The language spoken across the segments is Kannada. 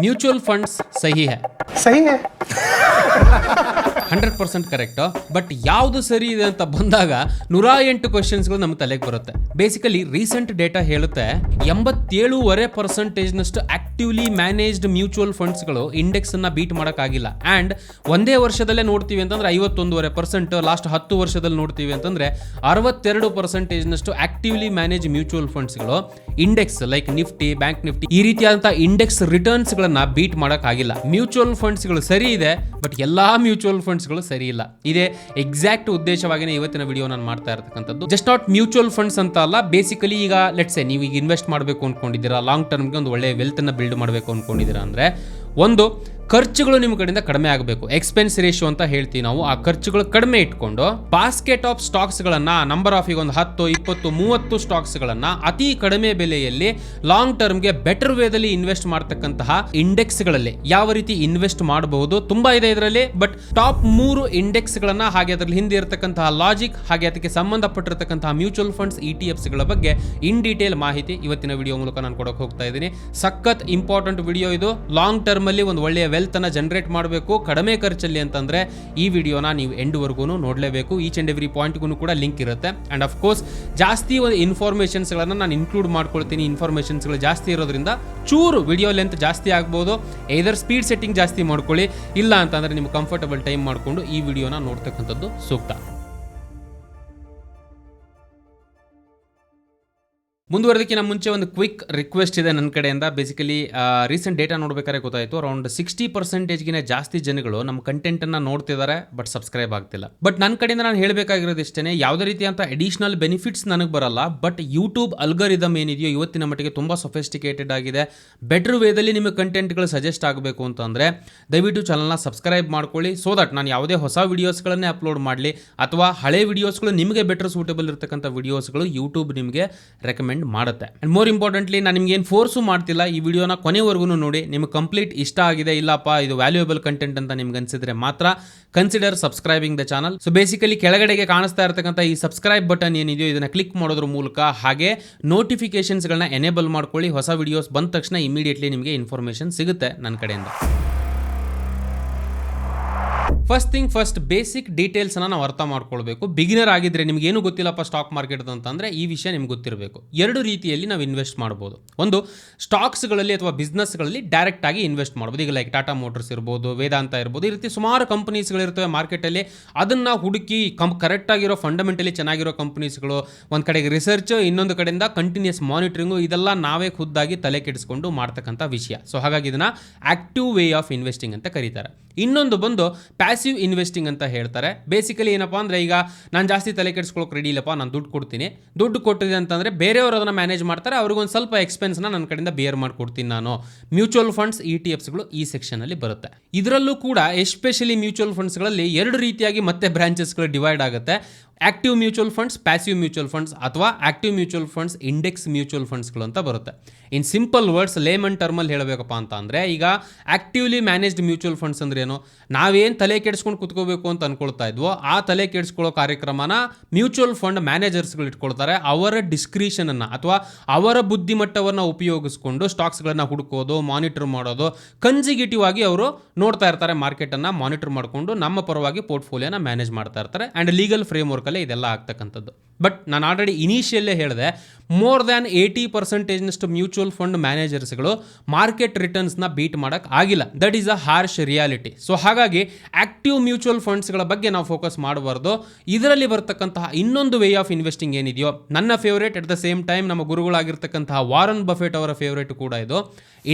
म्यूचुअल फंड्स सही है। सही है। Hundred percent correct. ಬಟ್ ಯಾವುದು ಸರಿ ಇದೆ ಅಂತ ಬಂದಾಗ ನೂರ ಎಂಟು ಕ್ವಶನ್ಸ್ಗಳು ನಮ್ಮ ತಲೆಗೆ ಬರುತ್ತೆ. ಬೇಸಿಕಲಿ ರೀಸೆಂಟ್ ಡೇಟಾ ಹೇಳುತ್ತೆ, ಎಂಬತ್ತೇಳುವರೆ ಪರ್ಸೆಂಟೇಜ್ನಷ್ಟು ಆಕ್ಟಿವ್ಲಿ ಮ್ಯಾನೇಜ್ಡ್ ಮ್ಯೂಚುವಲ್ ಫಂಡ್ಸ್ಗಳು ಇಂಡೆಕ್ಸನ್ನು ಬೀಟ್ ಮಾಡೋಕ್ಕಾಗಿಲ್ಲ. ಆ್ಯಂಡ್ ಒಂದೇ ವರ್ಷದಲ್ಲೇ ನೋಡ್ತೀವಿ ಅಂತಂದ್ರೆ ಐವತ್ತೊಂದುವರೆ ಪರ್ಸೆಂಟ್ ಲಾಸ್ಟ್ ಹತ್ತು ವರ್ಷದಲ್ಲಿ ನೋಡ್ತೀವಿ ಅಂತಂದ್ರೆ ಅರವತ್ತೆರಡು ಪರ್ಸೆಂಟೇಜ್ನಷ್ಟು actively manage mutual ಫಂಡ್ಸ್ಗಳು index like Nifty bank Nifty ಈ ರೀತಿಯಾದಂಥ ಇಂಡೆಕ್ಸ್ ರಿಟರ್ನ್ಸ್ಗಳನ್ನ ಬೀಟ್ ಮಾಡೋಕ್ಕಾಗಿಲ್ಲ. ಮ್ಯೂಚುವಲ್ ಫಂಡ್ಸ್ಗಳು ಸರಿ ಇದೆ ಬಟ್ ಎಲ್ಲಾ ಮ್ಯೂಚುವಲ್ ಫಂಡ್ಸ್ಗಳು ಸರಿ ಇಲ್ಲ. ಇದೇ ಎಕ್ಸಾಕ್ಟ್ ಉದ್ದೇಶವಾಗಿನೇ ಇವತ್ತಿನ ವಿಡಿಯೋ ನಾನು ಮಾಡ್ತಾ ಇರ್ತಕ್ಕಂಥದ್ದು. ಜಸ್ಟ್ ನಾಟ್ ಮ್ಯೂಚುವಲ್ ಫಂಡ್ಸ್ ಅಂತ ಅಲ್ಲ ಬೇಸಿಕಲಿ ಈಗ ಲೆಟ್ಸೆ ನೀವು ಈಗ ಇನ್ವೆಸ್ಟ್ ಮಾಡಬೇಕು ಅಂದ್ಕೊಂಡಿದ್ದೀರಾ ಲಾಂಗ್ ಟರ್ಮ್ಗೆ ಒಂದು ಒಳ್ಳೆಯ ವೆಲ್ತನ್ನು ಬಿಲ್ಡ್ ಮಾಡಬೇಕು ಅಂದ್ಕೊಂಡಿದ್ದೀರಾ ಅಂದರೆ, ಒಂದು ಖರ್ಚುಗಳು ನಿಮ್ಮ ಕಡೆಯಿಂದ ಕಡಿಮೆ ಆಗಬೇಕು. ಎಕ್ಸ್ಪೆನ್ಸ್ ರೇಷಿಯೋ ಅಂತ ಹೇಳ್ತೀವಿ ನಾವು. ಆ ಖರ್ಚುಗಳು ಕಡಿಮೆ ಇಟ್ಕೊಂಡು ಬಾಸ್ಕೆಟ್ ಆಫ್ ಸ್ಟಾಕ್ಸ್ಗಳನ್ನ ನಂಬರ್ ಆಫ್ ಈಗ ಒಂದು ಹತ್ತು, ಇಪ್ಪತ್ತು, ಮೂವತ್ತು ಸ್ಟಾಕ್ಸ್ಗಳನ್ನ ಅತಿ ಕಡಿಮೆ ಬೆಲೆಯಲ್ಲಿ ಲಾಂಗ್ ಟರ್ಮ್ಗೆ ಬೆಟರ್ ವೇದಲ್ಲಿ ಇನ್ವೆಸ್ಟ್ ಮಾಡ್ತಕ್ಕಂತಹ ಇಂಡೆಕ್ಸ್ಗಳಲ್ಲಿ ಯಾವ ರೀತಿ ಇನ್ವೆಸ್ಟ್ ಮಾಡಬಹುದು ತುಂಬಾ ಇದೆ ಇದರಲ್ಲಿ ಬಟ್ ಟಾಪ್ ಮೂರು ಇಂಡೆಕ್ಸ್ಗಳನ್ನ ಹಾಗೆ ಅದರಲ್ಲಿ ಹಿಂದೆ ಇರತಕ್ಕಂತಹ ಲಾಜಿಕ್ ಹಾಗೆ ಅದಕ್ಕೆ ಸಂಬಂಧಪಟ್ಟಿರತಕ್ಕಂತಹ ಮ್ಯೂಚುವಲ್ ಫಂಡ್ಸ್ ಇ ಟಿ ಎಫ್ಸ್ಗಳ ಬಗ್ಗೆ ಇನ್ ಡೀಟೇಲ್ ಮಾಹಿತಿ ಇವತ್ತಿನ ವಿಡಿಯೋ ಮೂಲಕ ನಾನು ಕೊಡೋಕೆ ಹೋಗ್ತಾ ಇದ್ದೀನಿ. ಸಖತ್ ಇಂಪಾರ್ಟೆಂಟ್ ವಿಡಿಯೋ ಇದು. ಲಾಂಗ್ ಟರ್ಮ್ ಅಲ್ಲಿ ಒಂದು ಒಳ್ಳೆಯ ವೆಲ್ತ್ ಅನ್ನ ಜನರೇಟ್ ಮಾಡಬೇಕು, ಕಡಿಮೆ ಖರ್ಚಲ್ಲಿ ಅಂತಂದ್ರೆ ಈ ವಿಡಿಯೋನ ನೀವು ಎಂಡ್ವರೆಗೂ ನೋಡಲೇಬೇಕು. ಈಚ್ ಆ್ಯಂಡ್ ಎವ್ರಿ ಪಾಯಿಂಟ್ಗೂ ಕೂಡ ಲಿಂಕ್ ಇರುತ್ತೆ. ಅಂಡ್ ಆಫ್ ಕೋರ್ಸ್ ಜಾಸ್ತಿ ಒಂದು ಇನ್ಫಾರ್ಮೇಷನ್ಸ್ಗಳನ್ನು ನಾನು ಇನ್ಕ್ಲೂಡ್ ಮಾಡ್ಕೊಳ್ತೀನಿ. ಇನ್ಫಾರ್ಮೇಷನ್ಸ್ಗಳು ಜಾಸ್ತಿ ಇರೋದ್ರಿಂದ ಚೂರು ವಿಡಿಯೋ ಲೆಂತ್ ಜಾಸ್ತಿ ಆಗ್ಬೋದು. ಇದರ್ ಸ್ಪೀಡ್ ಸೆಟ್ಟಿಂಗ್ ಜಾಸ್ತಿ ಮಾಡ್ಕೊಳ್ಳಿ. ಇಲ್ಲ ಅಂತಂದ್ರೆ ನಿಮ್ಗೆ ಕಂಫರ್ಟಬಲ್ ಟೈಮ್ ಮಾಡಿಕೊಂಡು ಈ ವಿಡಿಯೋನ ನೋಡ್ತಕ್ಕಂಥದ್ದು ಸೂಕ್ತ. ಮುಂದುವರೆದಕ್ಕಿಂತ ಮುಂಚೆ ಒಂದು ಕ್ವಿಕ್ ರಿಕ್ವೆಸ್ಟ್ ಇದೆ ನನ್ನ ಕಡೆಯಿಂದ. ಬೇಸಿಕಲಿ ರೀಸೆಂಟ್ ಡೇಟಾ ನೋಡ್ಬೇಕಾದ್ರೆ ಗೊತ್ತಾಯಿತು. ಅರೌಂಡ್ ಸಿಕ್ಸ್ಟಿ ಪರ್ಸೆಂಟೇಜ್ಗಿಂತ ಜಾಸ್ತಿ ಜನಗಳು ನಮ್ಮ ಕಂಟೆಂಟನ್ನು ನೋಡ್ತಿದ್ದಾರೆ ಬಟ್ ಸಬ್ಸ್ಕ್ರೈಬ್ ಆಗ್ತಿಲ್ಲ. ಬಟ್ ನನ್ನ ಕಡೆಯಿಂದ ನಾನು ಹೇಳಬೇಕಾಗಿರೋದು ಇಷ್ಟೇ ಯಾವುದೇ ರೀತಿಯಂಥ ಅಡಿಷನಲ್ ಬೆನಿಫಿಟ್ಸ್ ನನಗೆ ಬರಲ್ಲ ಬಟ್ ಯೂಟ್ಯೂಬ್ ಅಲ್ಗರಿದಮ್ ಏನಿದೆಯೋ ಇವತ್ತಿನ ಮಟ್ಟಿಗೆ ತುಂಬ ಸೊಫೆಸ್ಟಿಕೇಟೆಡ್ ಆಗಿದೆ. ಬೆಟರ್ ವೇದಲ್ಲಿ ನಿಮಗೆ ಕಂಟೆಂಟ್ಗಳು ಸಜೆಸ್ಟ್ ಆಗಬೇಕು ಅಂತಂದರೆ, ದಯವಿಟ್ಟು ಚಾನಲ್ನ ಸಬ್ಸ್ಕ್ರೈಬ್ ಮಾಡ್ಕೊಳ್ಳಿ ಸೊ ದಟ್ ನಾನು ಯಾವುದೇ ಹೊಸ ವೀಡಿಯೋಸ್ಗಳನ್ನೇ ಅಪ್ಲೋಡ್ ಮಾಡಲಿ, ಅಥವಾ ಹಳೆ ವೀಡಿಯೋಸ್ಗಳು ನಿಮಗೆ ಬೆಟರ್ ಸೂಟೇಬಲ್ ಇರತಕ್ಕಂಥ ವೀಡಿಯೋಸ್ಗಳು ಯೂಟ್ಯೂಬ್ ನಿಮಗೆ ರೆಕಮೆಂಡ್ ಮಾಡುತ್ತೆ. ಆ್ಯಂಡ್ ಮೋರ್ ಇಂಪಾರ್ಟೆಂಟ್ಲಿ ನಾನು ನಿಮ್ಗೆ ಏನು ಫೋರ್ಸು ಮಾಡ್ತಿಲ್ಲ, ಈ ವಿಡಿಯೋನ ಕೊನೆವರೆಗೂ ನೋಡಿ, ನಿಮ್ಗೆ ಕಂಪ್ಲೀಟ್ ಇಷ್ಟ ಆಗಿದೆ, ಇಲ್ಲಪ್ಪ, ಇದು ವ್ಯಾಲ್ಯೂಯಬಲ್ ಕಂಟೆಂಟ್ ಅಂತ ನಿಮ್ಗೆ ಅನ್ಸಿದ್ರೆ ಮಾತ್ರ consider subscribing the channel so basically ಕೆಳಗಡೆಗೆ ಕಾಣಿಸ್ತಾ ಇರತಕ್ಕಂಥ ಈ ಸಬ್ಸ್ಕ್ರೈಬ್ ಬಟನ್ ಏನಿದೆಯೋ ಇದನ್ನ ಕ್ಲಿಕ್ ಮಾಡೋದ್ರ ಮೂಲಕ ಹಾಗೆ ನೋಟಿಫಿಕೇಶನ್ಸ್ಗಳನ್ನ ಎನೇಬಲ್ ಮಾಡ್ಕೊಳ್ಳಿ. ಹೊಸ ವಿಡಿಯೋಸ್ ಬಂದ ತಕ್ಷಣ ಇಮಿಡಿಯೇಟ್ಲಿ ನಿಮಗೆ ಇನ್ಫಾರ್ಮೇಷನ್ ಸಿಗುತ್ತೆ ನನ್ನ ಕಡೆಯಿಂದ. ಫಸ್ಟ್ ಥಿಂಗ್ ಫಸ್ಟ್ ಬೇಸಿಕ್ ಡೀಟೇಲ್ಸ್ನ ನಾವು ಅರ್ಥ ಮಾಡ್ಕೊಳ್ಬೇಕು. ಬಿಗಿನರ್ ಆಗಿದ್ರೆ ನಿಮ್ಗೆ ಏನು ಗೊತ್ತಿಲ್ಲಪ್ಪ ಸ್ಟಾಕ್ ಮಾರ್ಕೆಟ್ ಅಂತಂದ್ರೆ ಈ ವಿಷಯ ನಿಮ್ಗೆ ಗೊತ್ತಿರಬೇಕು. ಎರಡು ರೀತಿಯಲ್ಲಿ ನಾವು ಇನ್ವೆಸ್ಟ್ ಮಾಡ್ಬೋದು. ಒಂದು ಸ್ಟಾಕ್ಸ್ಗಳಲ್ಲಿ ಅಥವಾ ಬಿಸ್ನೆಸ್ಗಳಲ್ಲಿ ಡೈರೆಕ್ಟ್ ಆಗಿ ಇನ್ವೆಸ್ಟ್ ಮಾಡ್ಬೋದು. ಈಗ ಲೈಕ್ ಟಾಟಾ ಮೋಟರ್ಸ್ ಇರ್ಬೋದು ವೇದಾಂತ ಇರ್ಬೋದು, ಈ ರೀತಿ ಸುಮಾರು ಕಂಪನೀಸ್ಗಳಿರ್ತವೆ ಮಾರ್ಕೆಟಲ್ಲಿ ಅದನ್ನು ಹುಡುಕಿ ಕಂ ಕರೆಕ್ಟ್ ಆಗಿರೋ ಫಂಡಮೆಂಟಲಿ ಚೆನ್ನಾಗಿರೋ ಕಂಪನೀಸ್ಗಳು ಒಂದು ಕಡೆಗೆ ರಿಸರ್ಚ್ ಇನ್ನೊಂದು ಕಡೆಯಿಂದ ಕಂಟಿನ್ಯೂಸ್ ಮಾನಿಟರಿಂಗು ಇದೆಲ್ಲ ನಾವೇ ಖುದ್ದಾಗಿ ತಲೆ ಕೆಡಿಸ್ಕೊಂಡು ಮಾಡ್ತಕ್ಕಂಥ ವಿಷಯ. ಸೊ ಹಾಗಾಗಿ ಇದನ್ನ ಆಕ್ಟಿವ್ ವೇ ಆಫ್ ಇನ್ವೆಸ್ಟಿಂಗ್ ಅಂತ ಕರೀತಾರೆ. ಇನ್ನೊಂದು ಬಂದು ಪ್ಯಾಸಿವ್ ಇನ್ವೆಸ್ಟಿಂಗ್ ಅಂತ ಹೇಳ್ತಾರೆ. ಬೇಸಿಕಲಿ ಏನಪ್ಪಾ ಅಂದರೆ ಈಗ ನಾನು ಜಾಸ್ತಿ ತಲೆ ಕೆಡಿಸ್ಕೊಳ್ಳೋಕೆ ರೆಡಿ ಇಲ್ಲಪ್ಪ, ನಾನು ದುಡ್ಡು ಕೊಡ್ತೀನಿ. ದುಡ್ಡು ಕೊಟ್ಟಿದೆ ಅಂತಂದರೆ ಬೇರೆಯವರು ಅದನ್ನು ಮ್ಯಾನೇಜ್ ಮಾಡ್ತಾರೆ, ಅವ್ರಿಗೊಂದು ಸ್ವಲ್ಪ ಎಕ್ಸ್ಪೆನ್ಸ್ನ ನನ್ನ ಕಡೆಯಿಂದ ಬೇರ್ ಮಾಡಿಕೊಡ್ತೀನಿ ನಾನು. ಮ್ಯೂಚುವಲ್ ಫಂಡ್ಸ್ ಇ ಟಿ ಎಫ್ಸ್ಗಳು ಈ ಸೆಕ್ಷನಲ್ಲಿ ಬರುತ್ತೆ. ಇದರಲ್ಲೂ ಕೂಡ ಎಸ್ಪೆಷಲಿ ಮ್ಯೂಚುವಲ್ ಫಂಡ್ಸ್ಗಳಲ್ಲಿ ಎರಡು ರೀತಿಯಾಗಿ ಮತ್ತೆ ಬ್ರಾಂಚಸ್ಗಳು ಡಿವೈಡ್ ಆಗುತ್ತೆ. Active mutual funds, passive mutual funds ಅಥವಾ active mutual funds, index mutual ಫಂಡ್ಸ್ಗಳು ಅಂತ ಬರುತ್ತೆ. ಇನ್ ಸಿಂಪಲ್ ವರ್ಡ್ಸ್, ಲೇಮನ್ ಟರ್ಮಲ್ಲಿ ಹೇಳಬೇಕಪ್ಪ ಅಂತ ಅಂದರೆ ಈಗ ಆಕ್ಟಿವ್ಲಿ ಮ್ಯಾನೇಜ್ಡ್ ಮ್ಯೂಚುವಲ್ ಫಂಡ್ಸ್ ಅಂದ್ರೆ ಏನು? ನಾವೇನು ತಲೆ ಕೆಡಿಸ್ಕೊಂಡು ಕುತ್ಕೋಬೇಕು ಅಂತ ಅನ್ಕೊಳ್ತಾ ಇದ್ವೋ, ಆ ತಲೆ ಕೆಡಿಸ್ಕೊಳ್ಳೋ ಕಾರ್ಯಕ್ರಮನ ಮ್ಯೂಚುವಲ್ ಫಂಡ್ ಮ್ಯಾನೇಜರ್ಸ್ಗಳು ಇಟ್ಕೊಳ್ತಾರೆ. ಅವರ ಡಿಸ್ಕ್ರಿಷನನ್ನು ಅಥವಾ ಅವರ ಬುದ್ಧಿಮಟ್ಟವನ್ನು ಉಪಯೋಗಿಸ್ಕೊಂಡು ಸ್ಟಾಕ್ಸ್ಗಳನ್ನು ಹುಡುಕೋದು, ಮಾನಿಟರ್ ಮಾಡೋದು ಕನ್ಸಿಕ್ಯೂಟಿವ್ ಆಗಿ ಅವರು ನೋಡ್ತಾ ಇರ್ತಾರೆ ಮಾರ್ಕೆಟನ್ನು ಮಾನಿಟರ್ ಮಾಡಿಕೊಂಡು ನಮ್ಮ ಪರವಾಗಿ ಪೋರ್ಟ್ಫೋಲಿಯೋನ ಮ್ಯಾನೇಜ್ ಮಾಡ್ತಾ ಇರ್ತಾರೆ. ಆ್ಯಂಡ್ ಲೀಗಲ್ ಫ್ರೇಮ್ವರ್ಕಲ್ಲೇ ಇದೆಲ್ಲ ಆಗ್ತಕ್ಕಂಥದ್ದು. ಬಟ್ ನಾನು ಆಲ್ರೆಡಿ ಇನಿಷಿಯಲ್ಲೇ ಹೇಳಿದೆ ಮೋರ್ ದ್ಯಾನ್ ಏಯ್ಟಿ ಪರ್ಸೆಂಟೇಜ್ನಷ್ಟು ಮ್ಯೂಚುವಲ್ ಫಂಡ್ ಮ್ಯಾನೇಜರ್ಸ್ಗಳು ಮಾರ್ಕೆಟ್ ರಿಟರ್ನ್ಸ್ನ ಬೀಟ್ ಮಾಡೋಕ್ಕೆ ಆಗಿಲ್ಲ. That is a harsh reality so ಹಾಗಾಗಿ ಆಕ್ಟಿವ್ ಮ್ಯೂಚುವಲ್ ಫಂಡ್ಸ್ಗಳ ಬಗ್ಗೆ ನಾವು ಫೋಕಸ್ ಮಾಡಬಾರ್ದು. ಇದರಲ್ಲಿ ಬರ್ತಕ್ಕಂತಹ ಇನ್ನೊಂದು ವೇ ಆಫ್ ಇನ್ವೆಸ್ಟಿಂಗ್ ಏನಿದೆಯೋ, ನನ್ನ favourite at the same time ನಮ್ಮ ಗುರುಗಳಾಗಿರ್ತಕ್ಕಂತಹ ವಾರನ್ ಬಫೆಟ್ ಅವರ ಫೇವ್ರೇಟ್ ಕೂಡ ಇದು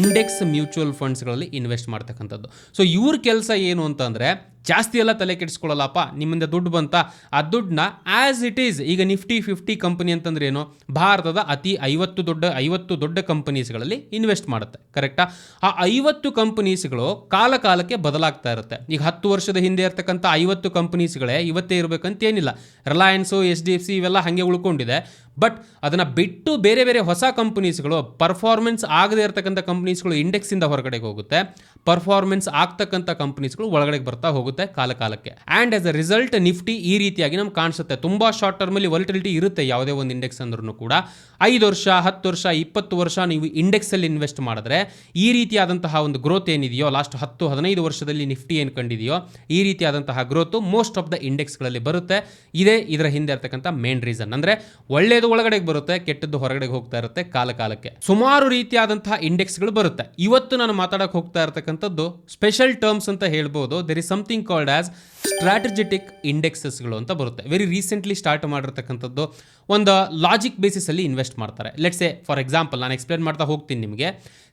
ಇಂಡೆಕ್ಸ್ ಮ್ಯೂಚುವಲ್ ಫಂಡ್ಸ್ಗಳಲ್ಲಿ ಇನ್ವೆಸ್ಟ್ ಮಾಡ್ತಕ್ಕಂಥದ್ದು. ಸೊ ಇವ್ರ ಕೆಲಸ ಏನು ಅಂತಂದರೆ, ಜಾಸ್ತಿ ಎಲ್ಲ ತಲೆ ಕೆಡಿಸ್ಕೊಳ್ಳಲ್ಲಪ್ಪ, ನಿಮ್ಮಿಂದ ದುಡ್ಡು ಬಂತ, ಆ ದುಡ್ಡನ್ನ ಆ್ಯಸ್ ಇಟ್ ಈಸ್ ಈಗ ನಿಫ್ಟಿ ಫಿಫ್ಟಿ ಕಂಪನಿ ಅಂತಂದ್ರೆ ಏನು? ಭಾರತದ ಅತಿ ಐವತ್ತು ದೊಡ್ಡ ಐವತ್ತು ದೊಡ್ಡ ಕಂಪನೀಸ್ಗಳಲ್ಲಿ ಇನ್ವೆಸ್ಟ್ ಮಾಡುತ್ತೆ ಕರೆಕ್ಟಾ ಆ? ಐವತ್ತು ಕಂಪನೀಸ್ಗಳು ಕಾಲ ಕಾಲಕ್ಕೆ ಬದಲಾಗ್ತಾ ಇರುತ್ತೆ. ಈಗ ಹತ್ತು ವರ್ಷದ ಹಿಂದೆ ಇರ್ತಕ್ಕಂಥ ಐವತ್ತು ಕಂಪನೀಸ್ಗಳೇ ಇವತ್ತೇ ಇರಬೇಕಂತ ಏನಿಲ್ಲ Reliance H D F C ಇವೆಲ್ಲ ಹಾಗೆ ಉಳ್ಕೊಂಡಿದೆ. ಬಟ್ ಅದನ್ನು ಬಿಟ್ಟು ಬೇರೆ ಬೇರೆ ಹೊಸ ಕಂಪ್ನೀಸ್ಗಳು ಪರ್ಫಾರ್ಮೆನ್ಸ್ ಆಗದೇ ಇರತಕ್ಕಂಥ ಕಂಪ್ನೀಸ್ಗಳು ಇಂಡೆಕ್ಸಿಂದ ಹೊರಗಡೆಗೆ ಹೋಗುತ್ತೆ. ಪರ್ಫಾರ್ಮೆನ್ಸ್ ಆಗ್ತಕ್ಕಂಥ ಕಂಪ್ನೀಸ್ಗಳು ಒಳಗಡೆಗೆ ಬರ್ತಾ ಹೋಗುತ್ತೆ ಕಾಲ ಕಾಲಕ್ಕೆ and as a result Nifty ಈ ರೀತಿಯಾಗಿ ನಮ್ಗೆ ಕಾಣಿಸುತ್ತೆ. ತುಂಬ ಶಾರ್ಟ್ ಟರ್ಮಲ್ಲಿ ವಲ್ಟಿಲಿಟಿ ಇರುತ್ತೆ ಯಾವುದೇ ಒಂದು ಇಂಡೆಕ್ಸ್ ಅಂದ್ರೂ ಕೂಡ. ಐದು ವರ್ಷ, ಹತ್ತು ವರ್ಷ, ಇಪ್ಪತ್ತು ವರ್ಷ ನೀವು ಇಂಡೆಕ್ಸಲ್ಲಿ ಇನ್ವೆಸ್ಟ್ ಮಾಡಿದ್ರೆ ಈ ರೀತಿಯಾದಂತಹ ಒಂದು ಗ್ರೋತ್ ಏನಿದೆಯೋ ಲಾಸ್ಟ್ ಹತ್ತು, ಹದಿನೈದು ವರ್ಷದಲ್ಲಿ ನಿಫ್ಟಿ ಏನು ಕಂಡಿದೆಯೋ, ಈ ರೀತಿಯಾದಂತಹ ಗ್ರೋತು ಮೋಸ್ಟ್ ಆಫ್ ದ ಇಂಡೆಕ್ಸ್ಗಳಲ್ಲಿ ಬರುತ್ತೆ. ಇದೇ ಇದರ ಹಿಂದೆ ಇರ್ತಕ್ಕಂಥ ಮೇನ್ ರೀಸನ್ ಅಂದರೆ ಒಳ್ಳೆಯದು ಒಳಗಡೆಗೆ ಬರುತ್ತೆ, ಕೆಟ್ಟದ್ದು ಹೊರಗಡೆಗೆ ಹೋಗ್ತಾ ಇರುತ್ತೆ ಕಾಲ ಕಾಲಕ್ಕೆ. ಸುಮಾರು ರೀತಿಯಾದಂತಹ ಇಂಡೆಕ್ಸ್ಗಳು ಬರುತ್ತೆ. ಇವತ್ತು ನಾನು ಮಾತಾಡಕ್ಕೆ ಹೋಗ್ತಾ ಇರತಕ್ಕಂಥದ್ದು ಸ್ಪೆಷಲ್ ಟರ್ಮ್ಸ್ ಅಂತ ಹೇಳ್ಬೋದು. There is something called as strategic ಇಂಡೆಕ್ಸಸ್ಗಳು ಅಂತ ಬರುತ್ತೆ. ವೆರಿ ರೀಸೆಂಟ್ಲಿ ಸ್ಟಾರ್ಟ್ ಮಾಡಿರ್ತಕ್ಕಂಥದ್ದು ಒಂದು ಲಾಜಿಕ್ ಬೇಸಿಸಲ್ಲಿ ಇನ್ವೆಸ್ಟ್ ಮಾಡ್ತಾರೆ. ಲೆಟ್ಸ್ ಫಾರ್ ಎಕ್ಸಾಂಪಲ್ ನಾನು ಎಕ್ಸ್ಪ್ಲೇನ್ ಮಾಡ್ತಾ ಹೋಗ್ತೀನಿ ನಿಮಗೆ.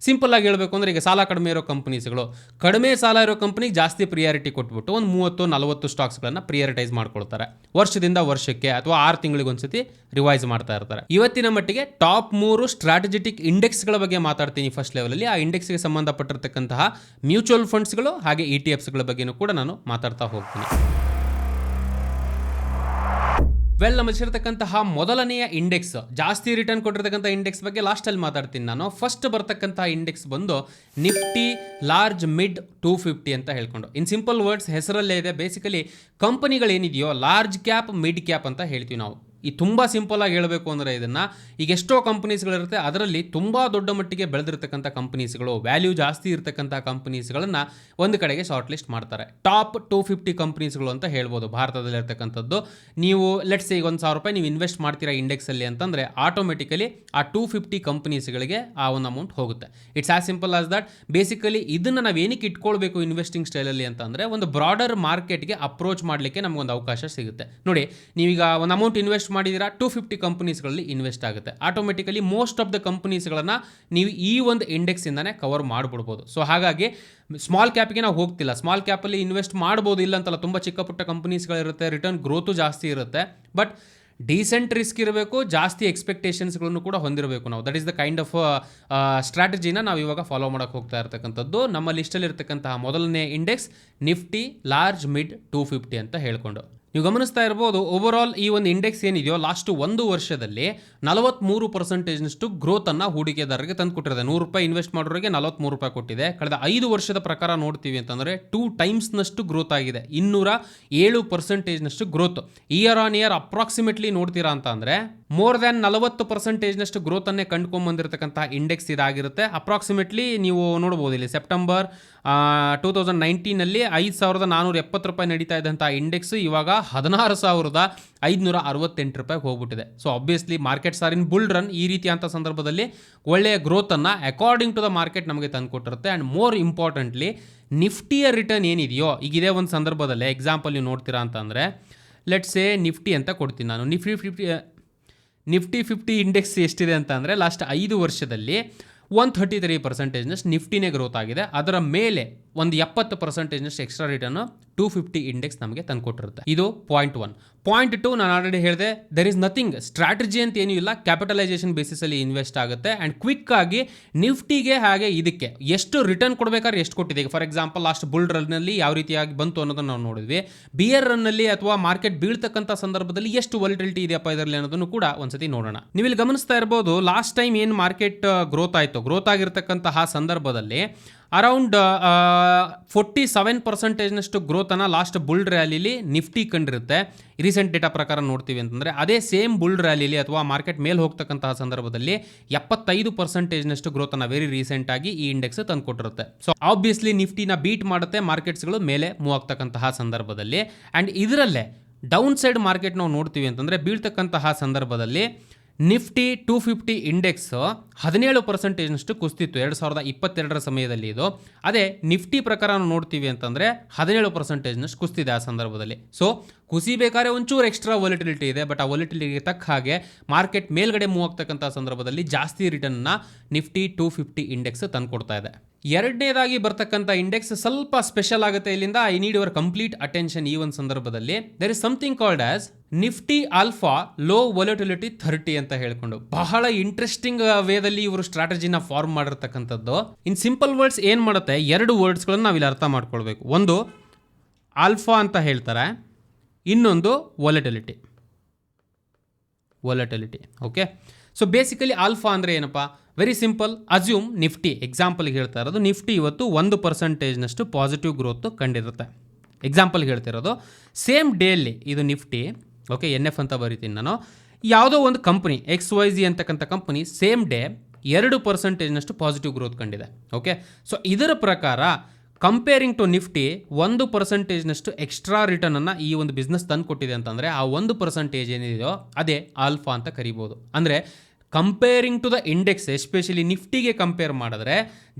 ಸಿಂಪಲ್ ಆಗಿ ಹೇಳಬೇಕು ಅಂದರೆ ಈಗ ಸಾಲ ಕಡಿಮೆ ಇರೋ ಕಂಪನೀಸ್ಗಳು ಕಡಿಮೆ ಸಾಲ ಇರೋ ಕಂಪ್ನಿಗೆ ಜಾಸ್ತಿ ಪ್ರಿಯಾರಿಟಿ ಕೊಟ್ಬಿಟ್ಟು ಒಂದು ಮೂವತ್ತು, ನಲವತ್ತು ಸ್ಟಾಕ್ಸ್ಗಳನ್ನು ಪ್ರಿಯಾರಿಟೈಸ್ ಮಾಡ್ಕೊಳ್ತಾರೆ. ವರ್ಷದಿಂದ ವರ್ಷಕ್ಕೆ ಅಥವಾ ಆರು ತಿಂಗಳಿಗೆ ಒಂದ್ಸತಿ ರಿವೈಸ್ ಮಾಡ್ತಾ ಇರ್ತಾರೆ. ಇವತ್ತಿನ ಮಟ್ಟಿಗೆ ಟಾಪ್ ಮೂರು ಸ್ಟ್ರಾಟಜಿಟಿಕ್ ಇಂಡೆಕ್ಸ್ಗಳ ಬಗ್ಗೆ ಮಾತಾಡ್ತೀನಿ ಫಸ್ಟ್ ಲೆವೆಲಲ್ಲಿ ಆ ಇಂಡೆಕ್ಸ್ಗೆ ಸಂಬಂಧಪಟ್ಟಿರ್ತಕ್ಕಂತಹ ಮ್ಯೂಚುವಲ್ ಫಂಡ್ಸ್ಗಳು ಹಾಗೆ ಇ ಟಿ ಎಫ್ಸ್ಗಳ ಬಗ್ಗೆಯೂ ಕೂಡ ನಾನು ಮಾತಾಡ್ತಾ ಹೋಗ್ತೀನಿ. ವೆಲ್ ನಮ್ಮಲ್ಲಿರ್ತಕ್ಕಂತಹ ಮೊದಲನೆಯ ಇಂಡೆಕ್ಸ್ ಜಾಸ್ತಿ ರಿಟರ್ನ್ ಕೊಟ್ಟಿರ್ತಕ್ಕಂಥ ಇಂಡೆಕ್ಸ್ ಬಗ್ಗೆ ಲಾಸ್ಟಲ್ಲಿ ಮಾತಾಡ್ತೀನಿ ನಾನು. ಫಸ್ಟ್ ಬರ್ತಕ್ಕಂತಹ ಇಂಡೆಕ್ಸ್ ಬಂದು Nifty large mid two fifty ಅಂತ ಹೇಳ್ಕೊಂಡು. ಇನ್ ಸಿಂಪಲ್ ವರ್ಡ್ಸ್ ಹೆಸರಲ್ಲೇ ಇದೆ. ಬೇಸಿಕಲಿ ಕಂಪನಿಗಳೇನಿದೆಯೋ ಲಾರ್ಜ್ ಕ್ಯಾಪ್ ಮಿಡ್ ಕ್ಯಾಪ್ ಅಂತ ಹೇಳ್ತೀವಿ ನಾವು. ಈ ತುಂಬ ಸಿಂಪಲ್ ಆಗಿ ಹೇಳಬೇಕು ಅಂದರೆ ಇದನ್ನು ಈಗ ಎಷ್ಟೋ ಕಂಪನೀಸ್ಗಳಿರುತ್ತೆ ಅದರಲ್ಲಿ ತುಂಬ ದೊಡ್ಡ ಮಟ್ಟಿಗೆ ಬೆಳೆದಿರ್ತಕ್ಕಂಥ ಕಂಪನೀಸ್ಗಳು ವ್ಯಾಲ್ಯೂ ಜಾಸ್ತಿ ಇರತಕ್ಕಂಥ ಕಂಪ್ನೀಸ್ಗಳನ್ನು ಒಂದು ಕಡೆಗೆ ಶಾರ್ಟ್ ಲಿಸ್ಟ್ ಮಾಡ್ತಾರೆ. ಟಾಪ್ ಟೂ ಫಿಫ್ಟಿ ಕಂಪನೀಸ್ಗಳು ಅಂತ ಹೇಳ್ಬೋದು ಭಾರತದಲ್ಲಿ ಇರ್ತಕ್ಕಂಥದ್ದು ನೀವು ಲೆಟ್ಸ್ ಈಗ ಒಂದು ಸಾವಿರ ರೂಪಾಯಿ ನೀವು ಇನ್ವೆಸ್ಟ್ ಮಾಡ್ತೀರಾ ಇಂಡೆಕ್ಸಲ್ಲಿ ಅಂತಂದರೆ ಆಟೋಮೆಟಿಕಲಿ ಆ ಟೂ ಫಿಫ್ಟಿ ಕಂಪನೀಸ್ಗಳಿಗೆ ಆ ಒಂದು ಅಮೌಂಟ್ ಹೋಗುತ್ತೆ. It's as simple as that basically ಇದನ್ನು ನಾವು ಏನಕ್ಕೆ ಇಟ್ಕೊಳ್ಬೇಕು ಇನ್ವೆಸ್ಟಿಂಗ್ ಸ್ಟೈಲಲ್ಲಿ ಅಂತಂದರೆ ಒಂದು ಬ್ರಾಡರ್ ಮಾರ್ಕೆಟ್ಗೆ ಅಪ್ರೋಚ್ ಮಾಡಲಿಕ್ಕೆ ನಮಗೊಂದು ಅವಕಾಶ ಸಿಗುತ್ತೆ. ನೋಡಿ, ನೀವೀಗ ಒಂದು ಅಮೌಂಟ್ ಇನ್ವೆಸ್ಟ್ ಮಾಡಿದ್ದೀರಾ? ಟು ಫಿಫ್ಟಿ ಕಂಪನೀಸ್ಗಳಲ್ಲಿ ಇನ್ವೆಸ್ಟ್ ಆಗುತ್ತೆ. ಆಟೋಮೆಟಿಕಲಿ ಮೋಸ್ಟ್ ಆಫ್ ದ ಕಂಪನೀಸ್ಗಳನ್ನು ನೀವು ಈ ಒಂದು ಇಂಡೆಕ್ಸಿಂದನೇ ಕವರ್ ಮಾಡಿಬಿಡ್ಬೋದು. ಸೊ ಹಾಗಾಗಿ ಸ್ಮಾಲ್ ಕ್ಯಾಪ್ಗೆ ನಾವು ಹೋಗ್ತಿಲ್ಲ. ಸ್ಮಾಲ್ ಕ್ಯಾಪಲ್ಲಿ ಇನ್ವೆಸ್ಟ್ ಮಾಡ್ಬೋದು ಇಲ್ಲ ಅಂತಲ್ಲ, ತುಂಬ ಚಿಕ್ಕ ಪುಟ್ಟ ಕಂಪನೀಸ್ಗಳಿರುತ್ತೆ ರಿಟರ್ನ್ ಗ್ರೋತು ಜಾಸ್ತಿ ಇರುತ್ತೆ. ಬಟ್ ಡೀಸೆಂಟ್ ರಿಸ್ಕ್ ಇರಬೇಕು, ಜಾಸ್ತಿ ಎಕ್ಸ್ಪೆಕ್ಟೇಷನ್ಸ್ಗಳನ್ನು ಕೂಡ ಹೊಂದಿರಬೇಕು ನಾವು. That is the kind of ಸ್ಟ್ರಾಟಜಿನ ನಾವು ಇವಾಗ ಫಾಲೋ ಮಾಡೋಕೆ ಹೋಗ್ತಾ ಇರ್ತಕ್ಕಂಥದ್ದು. ನಮ್ಮ ಲಿಸ್ಟಲ್ಲಿ ಇರತಕ್ಕಂತಹ ಮೊದಲನೇ index Nifty large mid two fifty ಅಂತ ಹೇಳ್ಕೊಂಡು. ನೀವು ಗಮನಿಸ್ತಾ ಇರ್ಬೋದು ಓವರ್ ಆಲ್ ಈ ಒಂದು ಇಂಡೆಕ್ಸ್ ಏನಿದೆಯೋ ಲಾಸ್ಟ್ ಒಂದು ವರ್ಷದಲ್ಲಿ ನಲವತ್ತ್ಮೂರು ಪರ್ಸೆಂಟೇಜ್ನಷ್ಟು ಗ್ರೋತನ್ನು ಹೂಡಿಕೆದಾರರಿಗೆ ತಂದು ಕೊಟ್ಟಿದೆ ನೂರು ರೂಪಾಯಿ ಇನ್ವೆಸ್ಟ್ ಮಾಡೋರಿಗೆ ನಲವತ್ತ್ಮೂರು ರೂಪಾಯಿ ಕೊಟ್ಟಿದೆ. ಕಳೆದ ಐದು ವರ್ಷದ ಪ್ರಕಾರ ನೋಡ್ತೀವಿ ಅಂತಂದರೆ ಟೂ ಟೈಮ್ಸ್ನಷ್ಟು ಗ್ರೋತ್ ಆಗಿದೆ. ಇನ್ನೂರ ಏಳು ಪರ್ಸೆಂಟೇಜ್ನಷ್ಟು growth year on year approximately ನೋಡ್ತೀರಾ ಅಂತ ಅಂದರೆ ಮೋರ್ ದ್ಯಾನ್ ನಲವತ್ತು ಪರ್ಸೆಂಟೇಜ್ನಷ್ಟು ಗ್ರೋತನ್ನೇ ಕಂಡುಕೊಂಬಂದಿರತಕ್ಕಂತಹ ಇಂಡೆಕ್ಸ್ ಇದಾಗಿರುತ್ತೆ. ಅಪ್ರಾಕ್ಸಿಮೇಟ್ಲಿ ನೀವು ನೋಡ್ಬೋದು ಇಲ್ಲಿ ಸೆಪ್ಟೆಂಬರ್ ಟೂ ತೌಸಂಡ್ ನೈನ್ಟೀನಲ್ಲಿ ಐದು ಸಾವಿರದ ನಾನ್ನೂರ ಎಪ್ಪತ್ತು ರೂಪಾಯಿ ನಡೀತಾ ಇದ್ದಂಥ ಇಂಡೆಕ್ಸ್ ಇವಾಗ ಹದಿನಾರು ಸಾವಿರದ ಐದುನೂರ ಅರವತ್ತೆಂಟು ರೂಪಾಯಿಗೆ ಹೋಗ್ಬಿಟ್ಟಿದೆ. So obviously market are in bull run ಈ ರೀತಿಯಂಥ ಸಂದರ್ಭದಲ್ಲಿ ಒಳ್ಳೆಯ ಗ್ರೋತನ್ನು ಅಕಾರ್ಡಿಂಗ್ ಟು ದ ಮಾರ್ಕೆಟ್ ನಮಗೆ ತಂದುಕೊಟ್ಟಿರುತ್ತೆ. ಆ್ಯಂಡ್ ಮೋರ್ ಇಂಪಾರ್ಟೆಂಟ್ಲಿ ನಿಫ್ಟಿಯ ರಿಟರ್ನ್ ಏನಿದೆಯೋ, ಈಗ ಇದೇ ಒಂದು ಸಂದರ್ಭದಲ್ಲೇ ಎಕ್ಸಾಂಪಲ್ ನೀವು ನೋಡ್ತೀರಾ ಅಂತಂದರೆ ಲೆಟ್ಸ್ ಎ ನಿಫ್ಟಿ ಅಂತ ಕೊಡ್ತೀನಿ ನಾನು. Nifty fifty Nifty fifty index ಎಷ್ಟಿದೆ ಅಂತ ಅಂದರೆ ಲಾಸ್ಟ್ ಐದು ವರ್ಷದಲ್ಲಿ ಒನ್ ಥರ್ಟಿ ತ್ರೀ ಪರ್ಸೆಂಟೇಜ್ನಷ್ಟು ನಿಫ್ಟಿನೇ ಗ್ರೋತ್ ಆಗಿದೆ. ಅದರ ಮೇಲೆ ಒಂದು ಎಪ್ಪತ್ತು ಪರ್ಸೆಂಟೇಜ್ನಷ್ಟು extra return two fifty index ನಮಗೆ ತಂದುಕೊಟ್ಟಿರುತ್ತೆ ಇದು ಪಾಯಿಂಟ್ ಒನ್ ಪಾಯಿಂಟ್ ಟು ನಾನು ಆಲ್ರೆಡಿ ಹೇಳಿದೆ ದರ್ ಇಸ್ ನಥಿಂಗ್ ಸ್ಟ್ರಾಟಜಿ ಅಂತ ಏನೂ ಇಲ್ಲ ಕ್ಯಾಪಿಟಲೈಸೇಷನ್ ಬೇಸಿಸಲ್ಲಿ ಇನ್ವೆಸ್ಟ್ ಆಗುತ್ತೆ ಆ್ಯಂಡ್ ಕ್ವಿಕ್ ಆಗಿ ನಿಫ್ಟಿಗೆ ಹಾಗೆ ಇದಕ್ಕೆ ಎಷ್ಟು ರಿಟರ್ನ್ ಕೊಡಬೇಕಾದ್ರೆ ಎಷ್ಟು ಕೊಟ್ಟಿದೆ. ಫಾರ್ ಎಕ್ಸಾಂಪಲ್ ಲಾಸ್ಟ್ ಬುಲ್ ರನ್ನಲ್ಲಿ ಯಾವ ರೀತಿಯಾಗಿ ಬಂತು ಅನ್ನೋದನ್ನು ನಾವು ನೋಡಿದ್ವಿ. ಬಿಯರ್ ರನ್ನಲ್ಲಿ ಅಥವಾ ಮಾರ್ಕೆಟ್ ಬೀಳ್ತಕ್ಕಂಥ ಸಂದರ್ಭದಲ್ಲಿ ಎಷ್ಟು ವಾಲಿಟಿಲಿಟಿ ಇದೆಯಪ್ಪ ಇದರಲ್ಲಿ ಅನ್ನೋದನ್ನು ಕೂಡ ಒಂದ್ಸತಿ ನೋಡೋಣ. ನೀವು ಇಲ್ಲಿ ಗಮನಿಸ್ತಾ ಇರ್ಬೋದು ಲಾಸ್ಟ್ ಟೈಮ್ ಏನು ಮಾರ್ಕೆಟ್ ಗ್ರೋತ್ ಆಯಿತು ಗ್ರೋತ್ ಆಗಿರ್ತಕ್ಕಂತಹ ಸಂದರ್ಭದಲ್ಲಿ ಅರೌಂಡ್ ಫೋರ್ಟಿ ಸೆವೆನ್ ಪರ್ಸೆಂಟೇಜ್ನಷ್ಟು ಗ್ರೋತನ್ನು ಲಾಸ್ಟ್ ಬುಲ್ ರ್ಯಾಲಿಲಿ ನಿಫ್ಟಿ ಕಂಡಿರುತ್ತೆ. ರೀಸೆಂಟ್ ಡೇಟಾ ಪ್ರಕಾರ ನೋಡ್ತೀವಿ ಅಂತಂದರೆ ಅದೇ ಸೇಮ್ ಬುಲ್ ರ್ಯಾಲಿಲಿ ಅಥವಾ ಮಾರ್ಕೆಟ್ ಮೇಲೆ ಹೋಗ್ತಕ್ಕಂತಹ ಸಂದರ್ಭದಲ್ಲಿ ಎಪ್ಪತ್ತೈದು ಪರ್ಸೆಂಟೇಜ್ನಷ್ಟು ಗ್ರೋತನ್ನು ವೆರಿ ರೀಸೆಂಟಾಗಿ ಈ ಇಂಡೆಕ್ಸ್ ತಂದುಕೊಟ್ಟಿರುತ್ತೆ ಸೊ ಆಬ್ವಿಯಸ್ಲಿ ನಿಫ್ಟಿನ ಬೀಟ್ ಮಾಡುತ್ತೆ ಮಾರ್ಕೆಟ್ಸ್ಗಳು ಮೇಲೆ ಮೂವ್ ಆಗ್ತಕ್ಕಂತಹ ಸಂದರ್ಭದಲ್ಲಿ. ಆ್ಯಂಡ್ ಇದರಲ್ಲೇ ಡೌನ್ ಸೈಡ್ ಮಾರ್ಕೆಟ್ ನಾವು ನೋಡ್ತೀವಿ ಅಂತಂದರೆ ಬೀಳ್ತಕ್ಕಂತಹ ಸಂದರ್ಭದಲ್ಲಿ ನಿಫ್ಟಿ ಟೂ ಫಿಫ್ಟಿ ಇಂಡೆಕ್ಸ್ ಹದಿನೇಳು ಪರ್ಸೆಂಟೇಜ್ನಷ್ಟು ಕುಸ್ತಿತ್ತು ಎರಡು ಸಾವಿರದ ಇಪ್ಪತ್ತೆರಡರ ಸಮಯದಲ್ಲಿ ಇದು. ಅದೇ ನಿಫ್ಟಿ ಪ್ರಕಾರ ನೋಡ್ತೀವಿ ಅಂತಂದರೆ ಹದಿನೇಳು ಪರ್ಸೆಂಟೇಜ್ನಷ್ಟು ಕುಸ್ತಿದೆ ಆ ಸಂದರ್ಭದಲ್ಲಿ. ಸೊ ಕುಸಿಬೇಕಾದ್ರೆ ಒಂಚೂರು ಎಕ್ಸ್ಟ್ರಾ ವಾಲಿಟಿಲಿಟಿ ಇದೆ ಬಟ್ ಆ ವಾಲಿಟಿಲಿಟಿಗೆ ತಕ್ಕ ಹಾಗೆ ಮಾರ್ಕೆಟ್ ಮೇಲ್ಗಡೆ ಮೂವ್ ಆಗ್ತಕ್ಕಂಥ ಸಂದರ್ಭದಲ್ಲಿ ಜಾಸ್ತಿ ರಿಟರ್ನ್ನ ನಿಫ್ಟಿ ಟೂ ಫಿಫ್ಟಿ ಇಂಡೆಕ್ಸ್ ತಂದುಕೊಡ್ತಾ ಇದೆ. ಎರಡನೇದಾಗಿ ಬರ್ತಕ್ಕಂಥ ಇಂಡೆಕ್ಸ್ ಸ್ವಲ್ಪ ಸ್ಪೆಷಲ್ ಆಗುತ್ತೆ ಇಲ್ಲಿಂದ I need your complete attention ಈ ಒಂದು ಸಂದರ್ಭದಲ್ಲಿ. There is something called as Nifty alpha low volatility thirty ಅಂತ ಹೇಳ್ಕೊಂಡು ಬಹಳ ಇಂಟ್ರೆಸ್ಟಿಂಗ್ ವೇದಲ್ಲಿ ಇವರು ಸ್ಟ್ರಾಟಜಿನ ಫಾರ್ಮ್ ಮಾಡಿರ್ತಕ್ಕಂಥದ್ದು. ಇನ್ ಸಿಂಪಲ್ ವರ್ಡ್ಸ್ ಏನು ಮಾಡುತ್ತೆ? ಎರಡು ವರ್ಡ್ಸ್ಗಳನ್ನು ನಾವಿಲ್ಲಿ ಅರ್ಥ ಮಾಡ್ಕೊಳ್ಬೇಕು. ಒಂದು ಆಲ್ಫಾ ಅಂತ ಹೇಳ್ತಾರೆ. ಇನ್ನೊಂದು volatility. Volatility okay so basically alpha ಅಂದರೆ ಏನಪ್ಪ? Very simple assume Nifty. ಎಕ್ಸಾಂಪಲ್ಗೆ ಹೇಳ್ತಾ ಇರೋದು, ನಿಫ್ಟಿ ಇವತ್ತು ಒಂದು ಪರ್ಸೆಂಟೇಜ್ನಷ್ಟು ಪಾಸಿಟಿವ್ ಗ್ರೋತ್ ಕಂಡಿರುತ್ತೆ. ಎಕ್ಸಾಂಪಲ್ಗೆ ಹೇಳ್ತಿರೋದು ಸೇಮ್ ಡೇಲಿ ಇದು ನಿಫ್ಟಿ ಓಕೆ ಎನ್ ಎಫ್ ಅಂತ ಬರಿತೀನಿ ನಾನು. ಯಾವುದೋ ಒಂದು ಕಂಪ್ನಿ ಎಕ್ಸ್ ವೈ ಜಿ ಅಂತಕ್ಕಂಥ ಕಂಪ್ನಿ ಸೇಮ್ ಡೇ ಎರಡು ಪರ್ಸೆಂಟೇಜ್ನಷ್ಟು ಪಾಸಿಟಿವ್ ಗ್ರೋತ್ ಕಂಡಿದೆ. ಓಕೆ ಸೊ ಇದರ ಪ್ರಕಾರ ಕಂಪೇರಿಂಗ್ ಟು ನಿಫ್ಟಿ ಒಂದು ಪರ್ಸೆಂಟೇಜ್ನಷ್ಟು ಎಕ್ಸ್ಟ್ರಾ ರಿಟರ್ನನ್ನು ಈ ಒಂದು ಬಿಸ್ನೆಸ್ ತಂದು ಕೊಟ್ಟಿದೆ ಅಂತಂದರೆ ಆ ಒಂದು ಪರ್ಸೆಂಟೇಜ್ ಏನಿದೆಯೋ ಅದೇ ಆಲ್ಫಾ ಅಂತ ಕರಿಬೋದು. ಅಂದರೆ comparing to the index especially ನಿಫ್ಟಿಗೆ compare ಮಾಡಿದ್ರೆ